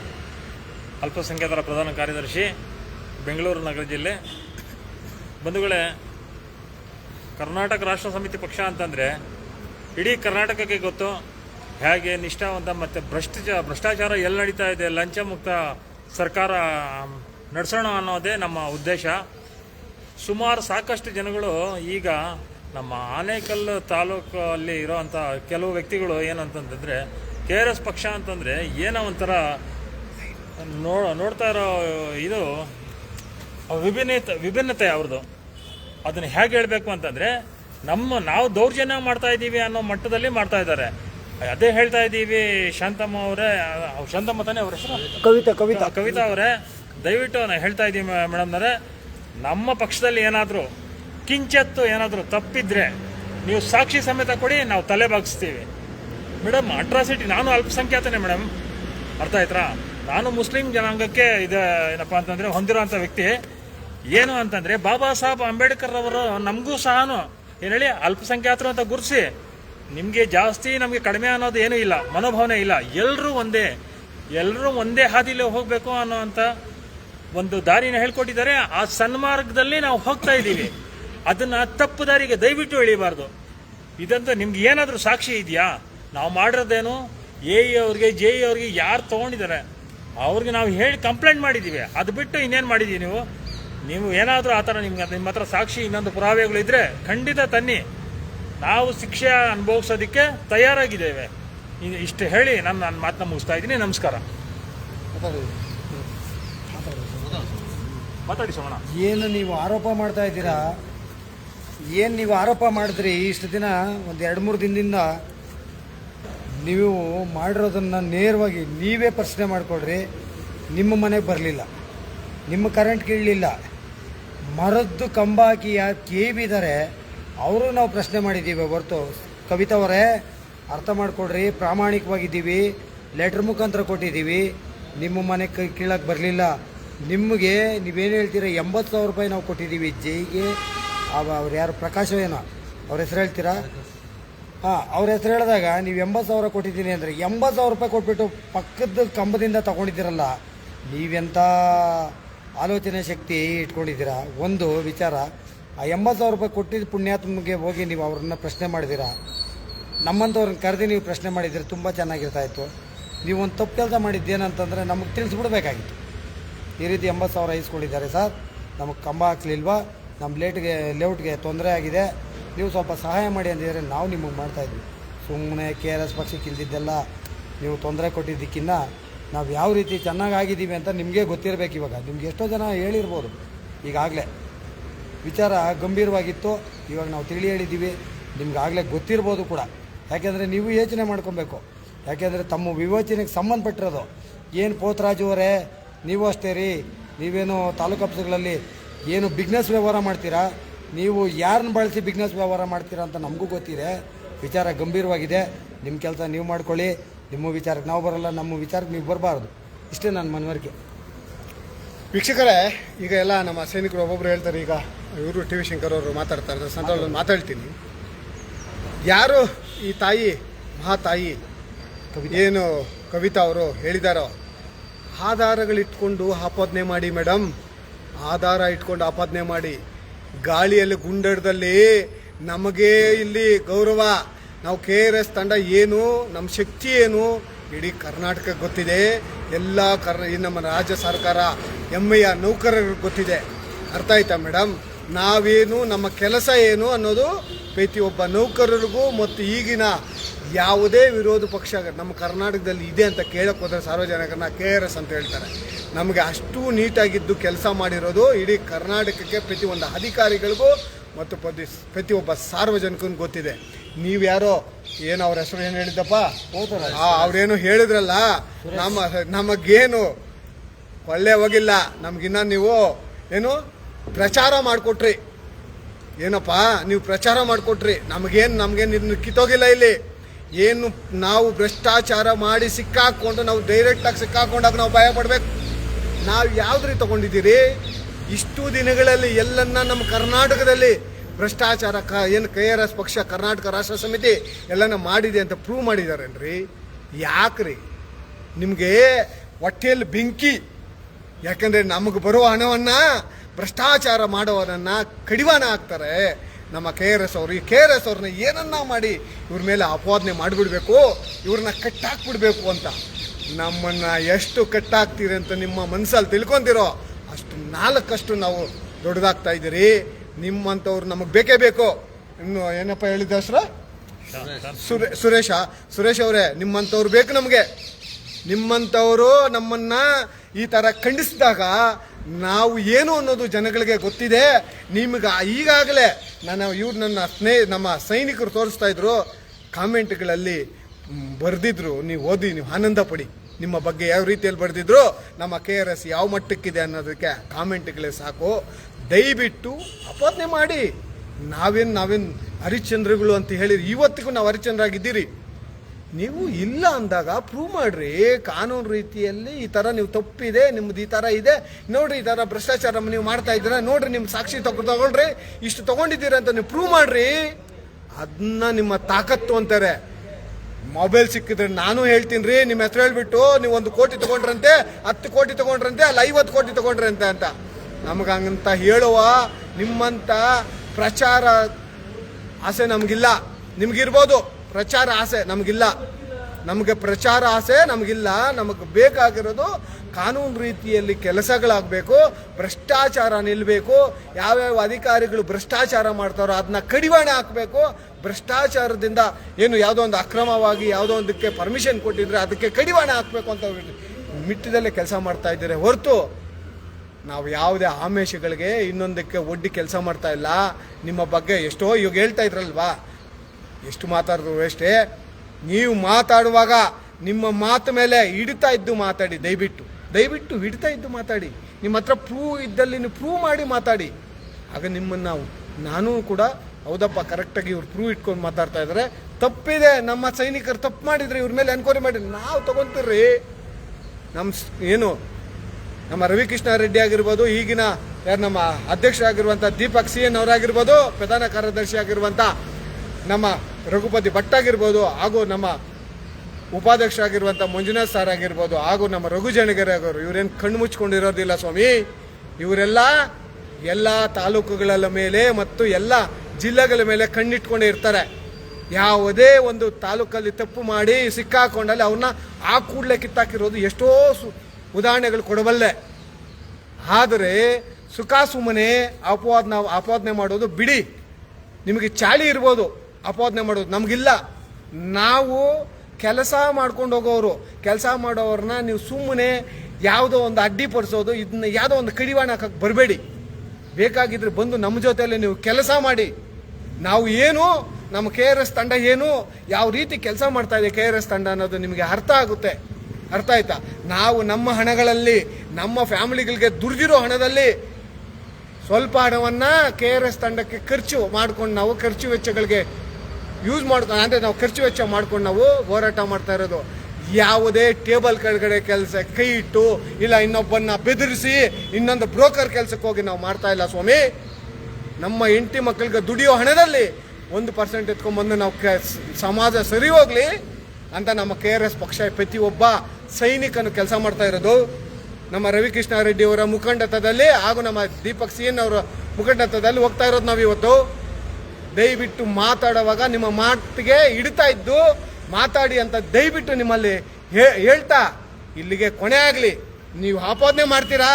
ಅಲ್ಪಸಂಖ್ಯಾತರ ಪ್ರಧಾನ ಕಾರ್ಯದರ್ಶಿ. ಬೆಂಗಳೂರು ನಗರ ಜಿಲ್ಲೆ. ಬಂಧುಗಳೇ, ಕರ್ನಾಟಕ ರಾಷ್ಟ್ರ ಸಮಿತಿ ಪಕ್ಷ ಅಂತಂದರೆ, ಇಡೀ ಕರ್ನಾಟಕಕ್ಕೆ ಗೊತ್ತು ಹೇಗೆ ನಿಷ್ಠಾವಂತ ಮತ್ತು ಭ್ರಷ್ಟಾಚಾರ ಭ್ರಷ್ಟಾಚಾರ ಎಲ್ಲಿ ನಡೀತಾ ಇದೆ ಲಂಚ ಮುಕ್ತ ಸರ್ಕಾರ ನಡೆಸೋಣ ಅನ್ನೋದೇ ನಮ್ಮ ಉದ್ದೇಶ. ಸುಮಾರು ಸಾಕಷ್ಟು ಜನಗಳು ಈಗ ನಮ್ಮ ಆನೇಕಲ್ ತಾಲೂಕಲ್ಲಿ ಇರೋವಂಥ ಕೆಲವು ವ್ಯಕ್ತಿಗಳು ಏನಂತಂತಂದರೆ ಕೆ ಆರ್ ಎಸ್ ಪಕ್ಷ ಅಂತಂದರೆ ಏನೋ ಒಂಥರ ನೋ, ನೋಡ್ತಾ ಇರೋ ಇದು ವಿಭಿನ್ನತೆ ವಿಭಿನ್ನತೆ ಅವ್ರದ್ದು ಅದನ್ನು ಹೇಗೆ ಹೇಳಬೇಕು ಅಂತಂದರೆ ನಮ್ಮ ನಾವು ದೌರ್ಜನ್ಯ ಮಾಡ್ತಾ ಇದ್ದೀವಿ ಅನ್ನೋ ಮಟ್ಟದಲ್ಲಿ ಮಾಡ್ತಾ ಇದ್ದಾರೆ. ಅದೇ ಹೇಳ್ತಾ ಇದ್ದೀವಿ ಶಾಂತಮ್ಮ ಅವರೇ ಶಾಂತಮ್ಮ ತಾನೇ ಅವ್ರ ಹೆಸರು? ಕವಿತಾ ಕವಿತಾ. ಕವಿತಾ ಅವರೇ ದಯವಿಟ್ಟು ನಾನು ಹೇಳ್ತಾ ಇದ್ದೀನಿ ಮೇಡಮ್ನವರೇ ನಮ್ಮ ಪಕ್ಷದಲ್ಲಿ ಏನಾದರೂ ಕಿಂಚತ್ತು ಏನಾದರೂ ತಪ್ಪಿದ್ರೆ ನೀವು ಸಾಕ್ಷಿ ಸಮೇತ ಕೊಡಿ ನಾವು ತಲೆ ಬಾಗಿಸ್ತೀವಿ. ಮೇಡಮ್ ಅಟ್ರಾಸಿಟಿ ನಾನು ಅಲ್ಪಸಂಖ್ಯಾತನೇ ಮೇಡಮ್. ಅರ್ಥ ಆಯ್ತಾ? ನಾನು ಮುಸ್ಲಿಂ ಜನಾಂಗಕ್ಕೆ ಇದು ಏನಪ್ಪ ಅಂತಂದರೆ ಹೊಂದಿರೋಂಥ ವ್ಯಕ್ತಿ. ಏನು ಅಂತಂದ್ರೆ ಬಾಬಾ ಸಾಹೇಬ್ ಅಂಬೇಡ್ಕರ್ ಅವರು ನಮಗೂ ಸಹ ಏನು ಹೇಳಿ, ಅಲ್ಪಸಂಖ್ಯಾತರು ಅಂತ ಗುರುಸಿ ನಿಮಗೆ ಜಾಸ್ತಿ, ನಮಗೆ ಕಡಿಮೆ ಅನ್ನೋದು ಏನೂ ಇಲ್ಲ, ಮನೋಭಾವನೆ ಇಲ್ಲ. ಎಲ್ಲರೂ ಒಂದೇ. ಎಲ್ಲರೂ ಒಂದೇ ಹಾದಿಲಿ ಹೋಗಬೇಕು ಅಂತ ಒಂದು ದಾರಿನ ಹೇಳ್ಕೊಟ್ಟಿದ್ದಾರೆ. ಆ ಸನ್ಮಾರ್ಗದಲ್ಲಿ ನಾವು ಹೋಗ್ತಾ ಇದ್ದೀವಿ. ಅದನ್ನ ತಪ್ಪು ದಾರಿಗೆ ದಯವಿಟ್ಟು ಎಳಿಬಾರ್ದು. ಇದಂತೂ ನಿಮ್ಗೆ ಏನಾದರೂ ಸಾಕ್ಷಿ ಇದೆಯಾ? ನಾವು ಮಾಡಿರೋದೇನು? ಎ ಇ ಅವ್ರಿಗೆ, ಜೆ ಇ ಅವ್ರಿಗೆ ಯಾರು ತೊಗೊಂಡಿದ್ದಾರೆ? ಅವ್ರಿಗೆ ನಾವು ಹೇಳಿ ಕಂಪ್ಲೇಂಟ್ ಮಾಡಿದ್ದೀವಿ ಅದು ಬಿಟ್ಟು ಇನ್ನೇನು ಮಾಡಿದ್ದೀವಿ ನೀವು? ನೀವು ಏನಾದರೂ ಆ ಥರ ನಿಮ್ಗೆ ನಿಮ್ಮ ಹತ್ರ ಸಾಕ್ಷಿ ಇನ್ನೊಂದು ಪುರಾವೆಗಳಿದ್ರೆ ಖಂಡಿತ ತನ್ನಿ. ನಾವು ಶಿಕ್ಷೆ ಅನುಭವಿಸೋದಕ್ಕೆ ತಯಾರಾಗಿದ್ದೇವೆ. ಇಷ್ಟು ಹೇಳಿ ನಾನು ನನ್ನ ಮಾತನ್ನ ಮುಗಿಸ್ತಾ ಇದ್ದೀನಿ. ನಮಸ್ಕಾರ. ಮಾತಾಡಿ ಸೋಣ ಏನು ನೀವು ಆರೋಪ ಮಾಡ್ತಾ ಇದ್ದೀರಾ? ಏನು ನೀವು ಆರೋಪ ಮಾಡಿದ್ರಿ ಇಷ್ಟು ದಿನ? ಒಂದು ಎರಡು ಮೂರು ದಿನದಿಂದ ನೀವು ಮಾಡಿರೋದನ್ನು ನೇರವಾಗಿ ನೀವೇ ಪ್ರಶ್ನೆ ಮಾಡಿಕೊಡ್ರಿ ನಿಮ್ಮ ಮನೆಗೆ ಬರಲಿಲ್ಲ. ನಿಮ್ಮ ಕರೆಂಟ್ ಕೀಳಲಿಲ್ಲ. ಮರದ್ದು ಕಂಬ ಹಾಕಿ ಯಾರು ಅವರು ನಾವು ಪ್ರಶ್ನೆ ಮಾಡಿದ್ದೀವಿ, ಹೊರತು ಕವಿತಾ ಅವರೇ ಅರ್ಥ ಮಾಡಿಕೊಡ್ರಿ ಪ್ರಾಮಾಣಿಕವಾಗಿದ್ದೀವಿ, ಲೆಟ್ರ್ ಮುಖಾಂತರ ಕೊಟ್ಟಿದ್ದೀವಿ, ನಿಮ್ಮ ಮನೆ ಕೈ ಕೀಳಕ್ಕೆ ಬರಲಿಲ್ಲ. ನಿಮಗೆ ನೀವೇನು ಹೇಳ್ತೀರಾ, ಎಂಬತ್ತು ಸಾವಿರ ರೂಪಾಯಿ ನಾವು ಕೊಟ್ಟಿದ್ದೀವಿ, ಜೈಗೆ ಅವ್ರು ಯಾರು ಪ್ರಕಾಶವೇನೋ ಅವ್ರ ಹೆಸರು ಹೇಳ್ತೀರಾ? ಹಾಂ, ಅವ್ರ ಹೆಸರು ಹೇಳಿದಾಗ ನೀವು ಎಂಬತ್ತು ಸಾವಿರ ಕೊಟ್ಟಿದ್ದೀನಿ ಅಂದರೆ ಎಂಬತ್ತು ಸಾವಿರ ರೂಪಾಯಿ ಕೊಟ್ಬಿಟ್ಟು ಪಕ್ಕದ ಕಂಬದಿಂದ ತಗೊಂಡಿದ್ದೀರಲ್ಲ ನೀವೆಂಥ ಆಲೋಚನೆ ಶಕ್ತಿ ಇಟ್ಕೊಂಡಿದ್ದೀರಾ? ಒಂದು ವಿಚಾರ, ಆ ಎಂಬತ್ತು ಸಾವಿರ ರೂಪಾಯಿ ಕೊಟ್ಟಿದ್ದ ಪುಣ್ಯಾತ್ಮಗೆ ಹೋಗಿ ನೀವು ಅವ್ರನ್ನ ಪ್ರಶ್ನೆ ಮಾಡಿದ್ದೀರಾ? ನಮ್ಮಂಥವ್ರನ್ನ ಕರೆದು ನೀವು ಪ್ರಶ್ನೆ ಮಾಡಿದರೆ ತುಂಬ ಚೆನ್ನಾಗಿರ್ತಾಯಿತ್ತು ನೀವು ಒಂದು ತಪ್ಪು ಕೆಲಸ ಮಾಡಿದ್ದೇನಂತಂದರೆ ನಮಗೆ ತಿಳಿಸ್ಬಿಡ್ಬೇಕಾಗಿತ್ತು. ಈ ರೀತಿ ಎಂಬತ್ತು ಸಾವಿರ ಇಸ್ಕೊಂಡಿದ್ದಾರೆ ಸರ್. ನಮಗೆ ಕಂಬ ಹಾಕ್ಲಿಲ್ವಾ? ನಮ್ಮ ಲೇಟ್ಗೆ, ಲೇಔಟ್ಗೆ ತೊಂದರೆ ಆಗಿದೆ. ನೀವು ಸ್ವಲ್ಪ ಸಹಾಯ ಮಾಡಿ ಅಂದಿದ್ರೆ ನಾವು ನಿಮಗೆ ಮಾಡ್ತಾಯಿದ್ವಿ ಸುಮ್ಮನೆ ಕೆ ಆರ್ ಎಸ್ ಪಕ್ಷಕ್ಕೆ ಇಲ್ದಿದ್ದೆಲ್ಲ ನೀವು ತೊಂದರೆ ಕೊಟ್ಟಿದ್ದಕ್ಕಿನ್ನ ನಾವು ಯಾವ ರೀತಿ ಚೆನ್ನಾಗಾಗಿದ್ದೀವಿ ಅಂತ ನಿಮಗೆ ಗೊತ್ತಿರಬೇಕು ಇವಾಗ. ನಿಮ್ಗೆ ಎಷ್ಟೋ ಜನ ಹೇಳಿರ್ಬೋದು. ಈಗಾಗಲೇ. ವಿಚಾರ ಗಂಭೀರವಾಗಿತ್ತು. ಇವಾಗ ನಾವು ತಿಳಿ ಹೇಳಿದ್ದೀವಿ. ನಿಮ್ಗೆ ಗೊತ್ತಿರ್ಬೋದು ಕೂಡ. ಯಾಕೆಂದರೆ ನೀವು ಯೋಚನೆ ಮಾಡ್ಕೊಬೇಕು. ಯಾಕೆಂದರೆ ತಮ್ಮ ವಿವೇಚನೆಗೆ ಸಂಬಂಧಪಟ್ಟಿರೋದು. ಏನು ಪೋತರಾಜು ಅವರೇ, ನೀವು ಅಷ್ಟೇ ರೀ. ನೀವೇನು ತಾಲೂಕು ಆಫೀಸ್ಗಳಲ್ಲಿ ಏನು ಬಿಗ್ನೆಸ್ ವ್ಯವಹಾರ ಮಾಡ್ತೀರಾ? ನೀವು ಯಾರನ್ನ ಬಳಸಿ ಬಿಗ್ನೆಸ್ ವ್ಯವಹಾರ ಮಾಡ್ತೀರಾ ಅಂತ ನಮಗೂ ಗೊತ್ತಿದೆ. ವಿಚಾರ ಗಂಭೀರವಾಗಿದೆ. ನಿಮ್ಮ ಕೆಲಸ ನೀವು ಮಾಡ್ಕೊಳ್ಳಿ. ನಿಮ್ಮ ವಿಚಾರಕ್ಕೆ ನಾವು ಬರಲ್ಲ ನಮ್ಮ ವಿಚಾರಕ್ಕೆ ನೀವು ಬರಬಾರ್ದು. ಇಷ್ಟೇ ನನ್ನ ಮನವರಿಕೆ. ವೀಕ್ಷಕರೇ ಈಗ ಎಲ್ಲ ನಮ್ಮ ಸೈನಿಕರು ಒಬ್ಬೊಬ್ರು ಹೇಳ್ತಾರೆ ಈಗ ಇವರು ಟಿ ವಿ ಶಂಕರ್ ಅವರು ಮಾತಾಡ್ತಾರೆ ಸಂದರ್ಭದಲ್ಲಿ ಮಾತಾಡ್ತೀನಿ. ಯಾರು ಈ ತಾಯಿ ಮಹಾತಾಯಿ ಏನು ಕವಿತಾ ಅವರು ಹೇಳಿದಾರೋ ಆಧಾರಗಳಿಟ್ಕೊಂಡು ಆಪಾದನೆ ಮಾಡಿ ಮೇಡಮ್ ಆಧಾರ ಇಟ್ಕೊಂಡು ಆಪಾದನೆ ಮಾಡಿ ಗಾಳಿಯಲ್ಲಿ ಗುಂಡಡದಲ್ಲಿ ನಮಗೆ ಇಲ್ಲಿ ಗೌರವ. ನಾವು ಕೆ ಆರ್ ಎಸ್ ತಂಡ ಏನು ನಮ್ಮ ಶಕ್ತಿ ಏನು, ಇಡೀ ಕರ್ನಾಟಕ ಗೊತ್ತಿದೆ. ಎಲ್ಲ ಕರ್ ನಮ್ಮ ರಾಜ್ಯ ಸರ್ಕಾರ ಹೆಮ್ಮೆಯ ನೌಕರರಿಗೆ ಗೊತ್ತಿದೆ. ಅರ್ಥ ಆಯ್ತಾ ಮೇಡಮ್ ನಾವೇನು, ನಮ್ಮ ಕೆಲಸ ಏನು ಅನ್ನೋದು ಪ್ರತಿಯೊಬ್ಬ ನೌಕರರಿಗೂ ಮತ್ತು ಈಗಿನ ಯಾವುದೇ ವಿರೋಧ ಪಕ್ಷ ನಮ್ಮ ಕರ್ನಾಟಕದಲ್ಲಿ ಇದೆ ಅಂತ ಕೇಳಕ್ಕೆ ಹೋದರೆ ಸಾರ್ವಜನಿಕರನ್ನ ಕೆ ಆರ್ ಎಸ್ ಅಂತ ಹೇಳ್ತಾರೆ. ನಮಗೆ ಅಷ್ಟು ನೀಟಾಗಿದ್ದು ಕೆಲಸ ಮಾಡಿರೋದು ಇಡೀ ಕರ್ನಾಟಕಕ್ಕೆ ಪ್ರತಿಯೊಂದು ಅಧಿಕಾರಿಗಳಿಗೂ ಮತ್ತು ಪ್ರತಿ, ಪ್ರತಿಯೊಬ್ಬ ಸಾರ್ವಜನಿಕನಿಗೂ ಗೊತ್ತಿದೆ. ನೀವು ಯಾರೋ ಏನು ಅವ್ರ ಹೆಸರು ಏನು ಹೇಳಿದ್ದಪ್ಪ? ಅವ್ರೇನು ಹೇಳಿದ್ರಲ್ಲ? ನಮ್ಮ ನಮಗೇನು ಒಳ್ಳೆ ಹೋಗಿಲ್ಲ. ನಮ್ಗಿನ್ನ ನೀವು ಏನು ಪ್ರಚಾರ ಮಾಡಿಕೊಟ್ರಿ. ಏನಪ್ಪ? ನೀವು ಪ್ರಚಾರ ಮಾಡಿಕೊಟ್ರಿ. ನಮಗೇನು ನಮಗೇನು ಇನ್ನು ಕಿತ್ತೋಗಿಲ್ಲ ಇಲ್ಲಿ. ಏನು ನಾವು ಭ್ರಷ್ಟಾಚಾರ ಮಾಡಿ ಸಿಕ್ಕಾಕೊಂಡು ನಾವು ಡೈರೆಕ್ಟಾಗಿ ಸಿಕ್ಕಾಕೊಂಡಾಗ ನಾವು ಭಯ ಪಡ್ಬೇಕು. ನಾವು ಯಾವ್ದ್ರಿ ತಗೊಂಡಿದ್ದೀರಿ? ಇಷ್ಟು ದಿನಗಳಲ್ಲಿ ಎಲ್ಲನ್ನ ನಮ್ಮ ಕರ್ನಾಟಕದಲ್ಲಿ ಭ್ರಷ್ಟಾಚಾರ ಕ, ಏನು ಕೆ ಆರ್ ಎಸ್ ಪಕ್ಷ, ಕರ್ನಾಟಕ ರಾಷ್ಟ್ರ ಸಮಿತಿ ಎಲ್ಲನ ಮಾಡಿದೆ ಅಂತ ಪ್ರೂವ್ ಮಾಡಿದಾರೇನ್ರಿ? ಯಾಕ್ರಿ? ನಿಮಗೆ ಹೊಟ್ಟೆಯಲ್ಲಿ ಬೆಂಕಿ. ಯಾಕಂದರೆ ನಮಗೆ ಬರುವ ಹಣವನ್ನು ಭ್ರಷ್ಟಾಚಾರ ಮಾಡೋರನ್ನು ಕಡಿವಾಣ ಹಾಕ್ತಾರೆ. ನಮ್ಮ ಕೆ ಆರ್ ಎಸ್ ಅವರು. ಈ ಕೆ ಆರ್ ಎಸ್ ಅವ್ರನ್ನ ಏನನ್ನ ಮಾಡಿ ಇವ್ರ ಮೇಲೆ ಅಪವಾದನೆ ಮಾಡಿಬಿಡ್ಬೇಕು ಇವ್ರನ್ನ ಕಟ್ಟಾಕ್ಬಿಡ್ಬೇಕು ಅಂತ. ನಮ್ಮನ್ನು ಎಷ್ಟು ಕಟ್ಟಾಕ್ತೀರಿ ಅಂತ ನಿಮ್ಮ ಮನಸ್ಸಲ್ಲಿ ತಿಳ್ಕೊಂತಿರೋ ಅಷ್ಟು ನಾಲ್ಕಷ್ಟು ನಾವು ದೊಡ್ಡದಾಗ್ತಾ ಇದ್ದೀರಿ. ನಿಮ್ಮಂಥವ್ರು ನಮಗೆ ಬೇಕೇ ಬೇಕು? ಇನ್ನು ಏನಪ್ಪ ಹೇಳಿದ ಹೆಸ್ರು ಸುರೇ, ಸುರೇಶ. ಸುರೇಶ್ ಅವರೇ ನಿಮ್ಮಂಥವ್ರು ಬೇಕು ನಮಗೆ. ನಿಮ್ಮಂಥವರು ನಮ್ಮನ್ನ ಈ ಥರ ಖಂಡಿಸಿದಾಗ ನಾವು ಏನು ಅನ್ನೋದು ಜನಗಳಿಗೆ ಗೊತ್ತಿದೆ. ನಿಮ್ಗೆ ಈಗಾಗಲೇ ನಾನು ಇವ್ರು ನನ್ನ ಸ್ನೇಹ, ನಮ್ಮ ಸೈನಿಕರು ತೋರಿಸ್ತಾ ಇದ್ರು. ಕಾಮೆಂಟ್ಗಳಲ್ಲಿ ಬರೆದಿದ್ರು. ನೀವು ಓದಿ, ನೀವು ಆನಂದ ಪಡಿ. ನಿಮ್ಮ ಬಗ್ಗೆ ಯಾವ ರೀತಿಯಲ್ಲಿ ಬರೆದಿದ್ರು, ನಮ್ಮ ಕೆ ಆರ್ ಎಸ್ ಯಾವ ಮಟ್ಟಕ್ಕಿದೆ ಅನ್ನೋದಕ್ಕೆ ಕಾಮೆಂಟ್ಗಳೇ ಸಾಕು. ದಯವಿಟ್ಟು ಅಪಾದನೆ ಮಾಡಿ. ನಾವೇನು ನಾವೇನು ಹರಿಶ್ಚಂದ್ರಗಳು ಅಂತ ಹೇಳಿ ಇವತ್ತಿಗೂ ನಾವು ಹರಿಶ್ಚಂದ್ರಾಗಿದ್ದೀರಿ. ನೀವು ಇಲ್ಲ ಅಂದಾಗ ಪ್ರೂವ್ ಮಾಡ್ರಿ. ಕಾನೂನು ರೀತಿಯಲ್ಲಿ ಈ ಥರ ನೀವು ತಪ್ಪಿದೆ, ನಿಮ್ದು ಈ ಥರ ಇದೆ. ನೋಡ್ರಿ, ಈ ಥರ ಭ್ರಷ್ಟಾಚಾರ ನೀವು ಮಾಡ್ತಾ ಇದ್ದೀರಾ, ನೋಡ್ರಿ ನಿಮ್ಮ ಸಾಕ್ಷಿ ತಗೊ ತಗೊಳ್ರಿ. ಇಷ್ಟು ತಗೊಂಡಿದ್ದೀರ ಅಂತ ನೀವು ಪ್ರೂವ್ ಮಾಡ್ರಿ. ಅದನ್ನ ನಿಮ್ಮ ತಾಕತ್ತು ಅಂತಾರೆ. ಮೊಬೈಲ್ ಸಿಕ್ಕಿದ್ರೆ ನಾನು ಹೇಳ್ತೀನಿ ರೀ ನಿಮ್ಮ ಹೆಸರು ಹೇಳ್ಬಿಟ್ಟು ನೀವು ಒಂದು ಕೋಟಿ ತಗೊಂಡ್ರಂತೆ, ಹತ್ತು ಕೋಟಿ ತಗೊಂಡ್ರಂತೆ, ಅಲ್ಲ ಐವತ್ತು ಕೋಟಿ ತಗೊಂಡ್ರಂತೆ ಅಂತ. ನಮಗೆ ಹಂಗಂತ ಹೇಳುವ ನಿಮ್ಮಂತ ಪ್ರಚಾರ ಆಸೆ ನಮಗಿಲ್ಲ. ನಿಮಗಿರ್ಬೋದು, ಪ್ರಚಾರ ಆಸೆ ನಮಗಿಲ್ಲ. ನಮಗೆ ಪ್ರಚಾರ ಆಸೆ ನಮಗಿಲ್ಲ. ನಮಗೆ ಬೇಕಾಗಿರೋದು ಕಾನೂನು ರೀತಿಯಲ್ಲಿ ಕೆಲಸಗಳಾಗಬೇಕು, ಭ್ರಷ್ಟಾಚಾರ ನಿಲ್ಲಬೇಕು ಯಾವ್ಯಾವ ಅಧಿಕಾರಿಗಳು ಭ್ರಷ್ಟಾಚಾರ ಮಾಡ್ತಾರೋ ಅದನ್ನ ಕಡಿವಾಣ ಹಾಕಬೇಕು. ಭ್ರಷ್ಟಾಚಾರದಿಂದ ಏನು ಯಾವುದೋ ಒಂದು ಅಕ್ರಮವಾಗಿ ಯಾವುದೋ ಒಂದಕ್ಕೆ ಪರ್ಮಿಷನ್ ಕೊಟ್ಟಿದ್ರೆ ಅದಕ್ಕೆ ಕಡಿವಾಣ ಹಾಕಬೇಕು ಅಂತ ಮಿಟ್ಟದಲ್ಲೇ ಕೆಲಸ ಮಾಡ್ತಾ ಇದ್ದಾರೆ ಹೊರತು ನಾವು ಯಾವುದೇ ಆಮಿಷಗಳಿಗೆ ಇನ್ನೊಂದಕ್ಕೆ ಒಡ್ಡಿ ಕೆಲಸ ಮಾಡ್ತಾ ಇಲ್ಲ. ನಿಮ್ಮ ಬಗ್ಗೆ ಎಷ್ಟೋ ಇವಾಗ ಹೇಳ್ತಾ ಇದ್ರಲ್ವಾ? ಎಷ್ಟು ಮಾತಾಡಿದ್ರು ಅಷ್ಟೇ. ನೀವು ಮಾತಾಡುವಾಗ ನಿಮ್ಮ ಮಾತು ಮೇಲೆ ಹಿಡಿತಾ ಇದ್ದು ಮಾತಾಡಿ, ದಯವಿಟ್ಟು. ದಯವಿಟ್ಟು ಹಿಡಿತಾ ಇದ್ದು ಮಾತಾಡಿ. ನಿಮ್ಮ ಹತ್ರ ಪ್ರೂವ್ ಇದ್ದಲ್ಲಿ ನೀವು ಪ್ರೂವ್ ಮಾಡಿ ಮಾತಾಡಿ. ಆಗ ನಿಮ್ಮನ್ನು ನಾವು, ನಾನು ಕೂಡ, ಹೌದಪ್ಪ ಕರೆಕ್ಟಾಗಿ ಇವ್ರು ಪ್ರೂವ್ ಇಟ್ಕೊಂಡು ಮಾತಾಡ್ತಾ ಇದ್ದಾರೆ ತಪ್ಪಿದೆ. ನಮ್ಮ ಸೈನಿಕರು ತಪ್ಪು ಮಾಡಿದರೆ ಇವ್ರ ಮೇಲೆ ಎನ್ಕ್ವೈರಿ ಮಾಡಿ. ನಾವು ತಗೊಂತೀರ್ರಿ. ನಮ್ಮ ಏನು ನಮ್ಮ ರವಿಕೃಷ್ಣ ರೆಡ್ಡಿ ಆಗಿರ್ಬೋದು, ಈಗಿನ ಯಾರು ನಮ್ಮ ಅಧ್ಯಕ್ಷರಾಗಿರುವಂಥ ದೀಪಕ್ ಸಿ ಎನ್ ಅವರಾಗಿರ್ಬೋದು, ಪ್ರಧಾನ ಕಾರ್ಯದರ್ಶಿ ಆಗಿರುವಂಥ ನಮ್ಮ ರಘುಪತಿ ಭಟ್ ಆಗಿರ್ಬೋದು, ಹಾಗೂ ನಮ್ಮ ಉಪಾಧ್ಯಕ್ಷ ಆಗಿರುವಂಥ ಮಂಜುನಾಥ್ ಸರ್ ಆಗಿರ್ಬೋದು, ಹಾಗೂ ನಮ್ಮ ರಘು ಜಣಗೆರೆ ಇವರೇನು ಕಣ್ಣು ಮುಚ್ಕೊಂಡಿರೋದಿಲ್ಲ ಸ್ವಾಮಿ. ಇವರೆಲ್ಲ ಎಲ್ಲ ತಾಲೂಕುಗಳ ಮೇಲೆ ಮತ್ತು ಎಲ್ಲ ಜಿಲ್ಲೆಗಳ ಮೇಲೆ ಕಣ್ಣಿಟ್ಕೊಂಡೇ ಇರ್ತಾರೆ. ಯಾವುದೇ ಒಂದು ತಾಲೂಕಲ್ಲಿ ತಪ್ಪು ಮಾಡಿ ಸಿಕ್ಕಾಕೊಂಡಲ್ಲಿ ಅವ್ರನ್ನ ಆ ಕೂಡಲೇ ಕಿತ್ತಾಕಿರೋದು ಎಷ್ಟೋ ಉದಾಹರಣೆಗಳು ಕೊಡಬಲ್ಲೆ. ಆದರೆ ಸುಖ ಸುಮ್ಮನೆ ನಾವು ಅಪವಾದನೆ ಮಾಡೋದು ಬಿಡಿ. ನಿಮಗೆ ಚಾಳಿ ಇರ್ಬೋದು ಅಪವಾದನೆ ಮಾಡೋದು ನಮಗಿಲ್ಲ. ನಾವು ಕೆಲಸ ಮಾಡ್ಕೊಂಡು ಹೋಗೋರು, ಕೆಲಸ ಮಾಡೋವ್ರನ್ನ ನೀವು ಸುಮ್ಮನೆ ಯಾವುದೋ ಒಂದು ಅಡ್ಡಿಪಡಿಸೋದು, ಇದನ್ನ ಯಾವುದೋ ಒಂದು ಕಡಿವಾಣ ಹಾಕಕ್ಕೆ ಬರಬೇಡಿ. ಬೇಕಾಗಿದ್ರೆ ಬಂದು ನಮ್ಮ ಜೊತೆಯಲ್ಲಿ ನೀವು ಕೆಲಸ ಮಾಡಿ. ನಾವು ಏನು, ನಮ್ಮ ಕೆ ಆರ್ ಎಸ್ ತಂಡ ಏನು, ಯಾವ ರೀತಿ ಕೆಲಸ ಮಾಡ್ತಾ ಇದೆ ಕೆ ಆರ್ ಎಸ್ ತಂಡ ಅನ್ನೋದು ನಿಮಗೆ ಅರ್ಥ ಆಗುತ್ತೆ. ಅರ್ಥ ಆಯ್ತಾ? ನಾವು ನಮ್ಮ ಹಣಗಳಲ್ಲಿ, ನಮ್ಮ ಫ್ಯಾಮಿಲಿಗಳಿಗೆ ದುರ್ದಿರೋ ಹಣದಲ್ಲಿ ಸ್ವಲ್ಪ ಹಣವನ್ನು ಕೆ ಆರ್ ಎಸ್ ತಂಡಕ್ಕೆ ಖರ್ಚು ಮಾಡ್ಕೊಂಡು ನಾವು ಖರ್ಚು ವೆಚ್ಚಗಳಿಗೆ ಯೂಸ್ ಮಾಡ್ಕೊಂಡು ಅಂದರೆ ನಾವು ಖರ್ಚು ವೆಚ್ಚ ಮಾಡ್ಕೊಂಡು ನಾವು ಹೋರಾಟ ಮಾಡ್ತಾ ಇರೋದು. ಯಾವುದೇ ಟೇಬಲ್ ಕೆಳಗಡೆ ಕೆಲಸ ಕೈ ಇಟ್ಟು, ಇಲ್ಲ ಇನ್ನೊಬ್ಬನ್ನ ಬೆದರಿಸಿ, ಇನ್ನೊಂದು ಬ್ರೋಕರ್ ಕೆಲಸಕ್ಕೆ ಹೋಗಿ ನಾವು ಮಾಡ್ತಾ ಇಲ್ಲ ಸ್ವಾಮಿ. ನಮ್ಮ ಹೆಂಡತಿ ಮಕ್ಕಳಿಗೆ ದುಡಿಯೋ ಹಣದಲ್ಲಿ ಒಂದು ಪರ್ಸೆಂಟ್ ಎತ್ಕೊಂಡ್ಬಂದು ನಾವು ಸಮಾಜ ಸರಿ ಹೋಗಲಿ ಅಂತ ನಮ್ಮ ಕೆ ಆರ್ ಎಸ್ ಪಕ್ಷ ಪ್ರತಿಯೊಬ್ಬ ಸೈನಿಕನು ಕೆಲಸ ಮಾಡ್ತಾ ಇರೋದು. ನಮ್ಮ ರವಿಕೃಷ್ಣ ರೆಡ್ಡಿ ಅವರ ಮುಖಂಡತ್ವದಲ್ಲಿ ಹಾಗೂ ನಮ್ಮ ದೀಪಕ್ ಸಿಎನ್ ಅವರ ಮುಖಂಡತ್ವದಲ್ಲಿ ಹೋಗ್ತಾ ಇರೋದು ನಾವು ಇವತ್ತು ದಯವಿಟ್ಟು ಮಾತಾಡುವಾಗ ನಿಮ್ಮ ಮಾತಿಗೆ ಹಿಡಿತಾ ಇದ್ದು, ಮಾತಾಡಿ ಅಂತ ದಯವಿಟ್ಟು ನಿಮ್ಮಲ್ಲಿ ಹೇಳ್ತಾ, ಇಲ್ಲಿಗೆ ಕೊನೆ ಆಗಲಿ. ನೀವು ಆಪಾದನೆ ಮಾಡ್ತೀರಾ?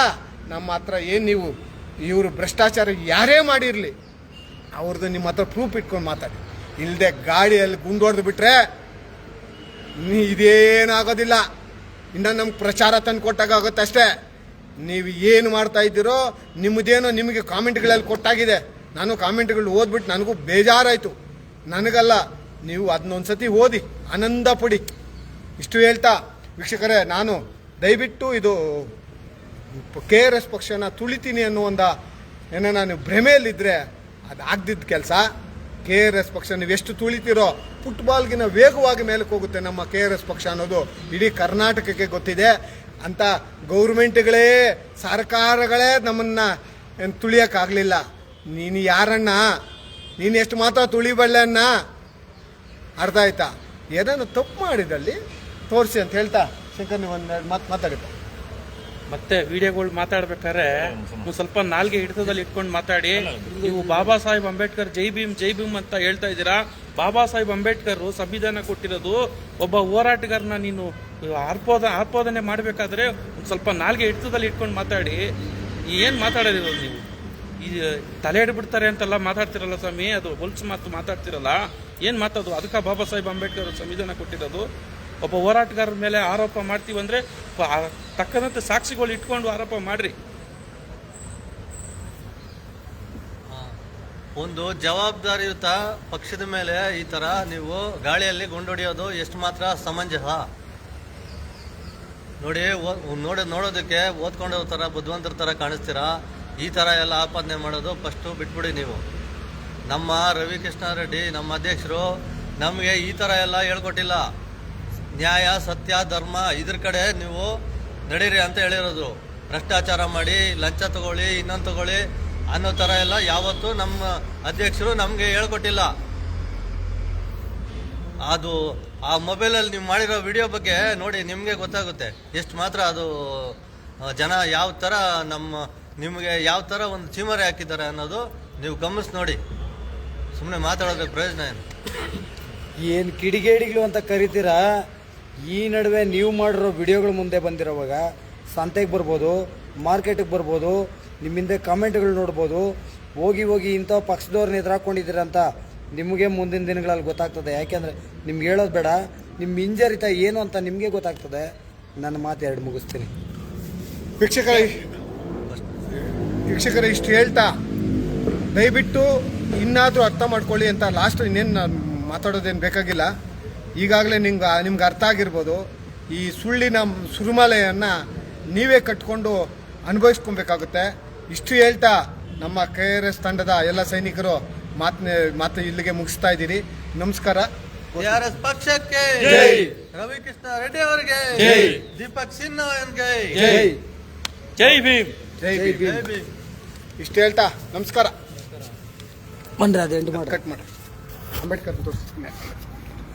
ನಮ್ಮ ಹತ್ರ ಏನು ನೀವು, ಇವರು ಭ್ರಷ್ಟಾಚಾರ ಯಾರೇ ಮಾಡಿರಲಿ. ಅವ್ರದ್ದು ನಿಮ್ಮ ಹತ್ರ ಪ್ರೂಫ್ ಇಟ್ಕೊಂಡು ಮಾತಾಡಿ. ಇಲ್ಲದೆ ಗಾಡಿಯಲ್ಲಿ ಗುಂಡೊಡೆದು ಬಿಟ್ಟರೆ ನೀ ಇದೇನಾಗೋದಿಲ್ಲ. ಇನ್ನು ನಮ್ಗೆ ಪ್ರಚಾರ ತಂದು ಕೊಟ್ಟಾಗ ಆಗುತ್ತೆ ಅಷ್ಟೇ. ನೀವು ಏನು ಮಾಡ್ತಾ ಇದ್ದೀರೋ ನಿಮ್ಮದೇನೋ ನಿಮಗೆ ಕಾಮೆಂಟ್ಗಳಲ್ಲಿ ಕೊಟ್ಟಾಗಿದೆ. ನಾನು ಕಾಮೆಂಟ್ಗಳು ಓದ್ಬಿಟ್ಟು ನನಗೂ ಬೇಜಾರಾಯಿತು. ನನಗಲ್ಲ, ನೀವು ಅದನ್ನೊಂದು ಸತಿ ಓದಿ, ಆನಂದ ಪಡಿ. ಇಷ್ಟು ಹೇಳ್ತಾ, ವೀಕ್ಷಕರೇ, ನಾನು ದಯವಿಟ್ಟು ಇದು ಕೆ ಆರ್ ಎಸ್ ಪಕ್ಷನ ತುಳಿತೀನಿ ಅನ್ನೋ ಏನೋ ನಾನು ಭ್ರಮೆಯಲ್ಲಿದ್ದರೆ ಅದು ಆಗ್ದಿದ್ದ ಕೆಲಸ. ಕೆ ಆರ್ ಎಸ್ ಪಕ್ಷ, ನೀವು ಎಷ್ಟು ತುಳಿತೀರೋ ಫುಟ್ಬಾಲ್ಗಿನ ವೇಗವಾಗಿ ಮೇಲಕ್ಕೆ ಹೋಗುತ್ತೆ ನಮ್ಮ ಕೆ ಆರ್ ಎಸ್ ಪಕ್ಷ ಅನ್ನೋದು ಇಡೀ ಕರ್ನಾಟಕಕ್ಕೆ ಗೊತ್ತಿದೆ. ಅಂತ ಗೌರ್ಮೆಂಟ್ಗಳೇ, ಸರ್ಕಾರಗಳೇ ನಮ್ಮನ್ನ ತುಳಿಯೋಕ್ಕಾಗಲಿಲ್ಲ. ನೀನು ಯಾರಣ್ಣ? ನೀನು ಎಷ್ಟು ಮಾತ್ರ ತುಳಿಬಳ್ಳೆನ್ನ ಅರ್ಥ ಆಯ್ತಾ? ಏನಾದ್ರು ತಪ್ಪು ಮಾಡಿದಲ್ಲಿ ತೋರಿಸಿ ಅಂತ ಹೇಳ್ತಾ ಶಂಕರ್, ನೀವು ಒಂದೆರಡು ಮಾತು ಮಾತಾಡುತ್ತೆ ಮತ್ತೆ ವಿಡಿಯೋಗಳು ಮಾತಾಡ್ಬೇಕಾದ್ರೆ ನೀವು ಸ್ವಲ್ಪ ನಾಲ್ಗೆ ಹಿಡಿತದಲ್ಲಿ ಇಟ್ಕೊಂಡು ಮಾತಾಡಿ. ನೀವು ಬಾಬಾ ಸಾಹೇಬ್ ಅಂಬೇಡ್ಕರ್ ಜೈ ಭೀಮ್ ಜೈ ಭೀಮ್ ಅಂತ ಹೇಳ್ತಾ ಇದ್ದೀರಾ? ಬಾಬಾ ಸಾಹೇಬ್ ಅಂಬೇಡ್ಕರ್ ಸಂವಿಧಾನ ಕೊಟ್ಟಿರೋದು ಒಬ್ಬ ಹೋರಾಟಗಾರನ ನೀನು ಆರ್ಪೋದ, ಆರ್ಪೋದನೆ ಮಾಡಬೇಕಾದ್ರೆ ಒಂದು ಸ್ವಲ್ಪ ನಾಲ್ಗೆ ಹಿಡಿತದಲ್ಲಿ ಇಟ್ಕೊಂಡು ಮಾತಾಡಿ. ಏನ್ ಮಾತಾಡೋದಿರೋದು ನೀವು? ಈ ತಲೆ ಹಿಡ್ಬಿಡ್ತಾರೆ ಅಂತೆಲ್ಲ ಮಾತಾಡ್ತಿರಲ್ಲ ಸ್ವಾಮಿ, ಅದು ಹೊಲ್ಸು ಮಾತು ಮಾತಾಡ್ತಿರಲ್ಲ. ಏನು ಮಾತದು? ಅದಕ್ಕೆ ಬಾಬಾ ಸಾಹೇಬ್ ಅಂಬೇಡ್ಕರ್ ಸಂವಿಧಾನ ಕೊಟ್ಟಿರೋದು. ಒಬ್ಬ ಹೋರಾಟಗಾರರ ಮೇಲೆ ಆರೋಪ ಮಾಡ್ತೀವಿ ಅಂದರೆ ತಕ್ಕನಂತೆ ಸಾಕ್ಷಿಗಳು ಇಟ್ಕೊಂಡು ಆರೋಪ ಮಾಡ್ರಿ. ಒಂದು ಜವಾಬ್ದಾರಿಯುತ ಪಕ್ಷದ ಮೇಲೆ ಈ ತರ ನೀವು ಗಾಳಿಯಲ್ಲಿ ಗುಂಡೊಡಿಯೋದು ಎಷ್ಟು ಮಾತ್ರ ಸಮಂಜಸ. ನೋಡಿ ನೋಡಿ ನೋಡ, ನೋಡೋದಕ್ಕೆ ಓದ್ಕೊಂಡೋ ಥರ ಬುದ್ಧಿವಂತರ ಥರ ಕಾಣಿಸ್ತೀರಾ? ಈ ಥರ ಎಲ್ಲ ಆಪಾದನೆ ಮಾಡೋದು ಫಸ್ಟು ಬಿಟ್ಬಿಡಿ ನೀವು. ನಮ್ಮ ರವಿಕೃಷ್ಣ ರೆಡ್ಡಿ ನಮ್ಮ ಅಧ್ಯಕ್ಷರು ನಮಗೆ ಈ ಥರ ಎಲ್ಲ ಹೇಳ್ಕೊಟ್ಟಿಲ್ಲ. ನ್ಯಾಯ, ಸತ್ಯ, ಧರ್ಮ, ಇದ್ರ ಕಡೆ ನೀವು ನಡೀರಿ ಅಂತ ಹೇಳಿರೋದು. ಭ್ರಷ್ಟಾಚಾರ ಮಾಡಿ, ಲಂಚ ತಗೊಳ್ಳಿ, ಇನ್ನೊಂದು ತಗೊಳ್ಳಿ ಅನ್ನೋ ಥರ ಎಲ್ಲ ಯಾವತ್ತೂ ನಮ್ಮ ಅಧ್ಯಕ್ಷರು ನಮಗೆ ಹೇಳ್ಕೊಟ್ಟಿಲ್ಲ. ಅದು ಆ ಮೊಬೈಲಲ್ಲಿ ನೀವು ಮಾಡಿರೋ ವಿಡಿಯೋ ಬಗ್ಗೆ ನೋಡಿ ನಿಮಗೆ ಗೊತ್ತಾಗುತ್ತೆ. ಎಷ್ಟು ಮಾತ್ರ ಅದು ಜನ ಯಾವ ಥರ ನಮ್ಮ, ನಿಮಗೆ ಯಾವ ಥರ ಒಂದು ಚೀಮರೆ ಹಾಕಿದ್ದಾರೆ ಅನ್ನೋದು ನೀವು ಗಮನಿಸಿ ನೋಡಿ. ಸುಮ್ಮನೆ ಮಾತಾಡೋದ್ರೆ ಪ್ರಯೋಜನ ಏನು? ಏನು ಕಿಡಿಗೇಡಿಗಳು ಅಂತ ಕರಿತೀರಾ? ಈ ನಡುವೆ ನೀವು ಮಾಡಿರೋ ವಿಡಿಯೋಗಳು ಮುಂದೆ ಬಂದಿರೋವಾಗ ಸಂತೆಗೆ ಬರ್ಬೋದು, ಮಾರ್ಕೆಟಿಗೆ ಬರ್ಬೋದು, ನಿಮ್ಮ ಹಿಂದೆ ಕಮೆಂಟ್ಗಳು ನೋಡ್ಬೋದು, ಹೋಗಿ ಹೋಗಿ ಇಂಥ ಪಕ್ಷದವ್ರನ್ನ ಎದುರಾಕೊಂಡಿದ್ದೀರ ಅಂತ ನಿಮಗೆ ಮುಂದಿನ ದಿನಗಳಲ್ಲಿ ಗೊತ್ತಾಗ್ತದೆ. ಯಾಕೆಂದರೆ ನಿಮ್ಗೆ ಹೇಳೋದು ಬೇಡ, ನಿಮ್ಮ ಹಿಂಜರಿತ ಏನು ಅಂತ ನಿಮಗೆ ಗೊತ್ತಾಗ್ತದೆ. ನನ್ನ ಮಾತು ಎರಡು ಮುಗಿಸ್ತೀನಿ. ವೀಕ್ಷಕರ ವೀಕ್ಷಕರ, ಇಷ್ಟು ಹೇಳ್ತಾ ದಯವಿಟ್ಟು ಇನ್ನಾದರೂ ಅರ್ಥ ಮಾಡ್ಕೊಳ್ಳಿ ಅಂತ ಲಾಸ್ಟ್ ಇನ್ನೇನು ನಾನು ಮಾತಾಡೋದೇನು ಬೇಕಾಗಿಲ್ಲ. ಈಗಾಗಲೇ ನಿಮ್ಗೆ ನಿಮ್ಗೆ ಅರ್ಥ ಆಗಿರ್ಬೋದು ಈ ಸುಳ್ಳಿನ ಸುರುಮಾಲೆಯನ್ನು ನೀವೇ ಕಟ್ಕೊಂಡು ಅನುಭವಿಸ್ಕೊಬೇಕಾಗುತ್ತೆ. ಇಷ್ಟು ಹೇಳ್ತಾ ನಮ್ಮ ಕೆ ಆರ್ ಎಸ್ ತಂಡದ ಎಲ್ಲ ಸೈನಿಕರು ಮಾತನ್ನ ಮಾತು ಇಲ್ಲಿಗೆ ಮುಗಿಸ್ತಾ ಇದ್ದೀರಿ. ನಮಸ್ಕಾರ. ಎಸ್ ಪಕ್ಷಕ್ಕೆ ಜೈ. ರವಿಕೃಷ್ಣ ರೆಡ್ಡಿ ಅವರಿಗೆ ಜೈ. ದೀಪಕ್ ಸಿನ್ಹಾ ಅವರಿಗೆ ಜೈ. ಜೈ. ಭೀಮ್. ಜೈ ಜೈ ಭೀಮ್. ಇಷ್ಟು ಹೇಳ್ತಾ ನಮಸ್ಕಾರ. ಬಂದ್ರೆ ಅದು ಎಂಟು ಮಾಡಿ ಕಟ್ ಮಾಡಿ ಅಂಬೇಡ್ಕರ್ ತೋರಿಸ್ತೀನಿ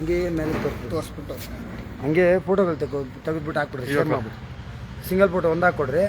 ಹಂಗೆ ಮೇಲೆ ತೋರಿಸ್ಬಿಟ್ಟು. ಹಂಗೆ ಫೋಟೋಗಳು ತೆಗೊ ತೆಗೆದ್ಬಿಟ್ಟು ಹಾಕ್ಬಿಡ್ರಿ ಶೇರ್ ಮಾಡ್ಬಿಟ್ಟು. ಸಿಂಗಲ್ ಫೋಟೋ ಒಂದು ಹಾಕ್ಕೊಡ್ರಿ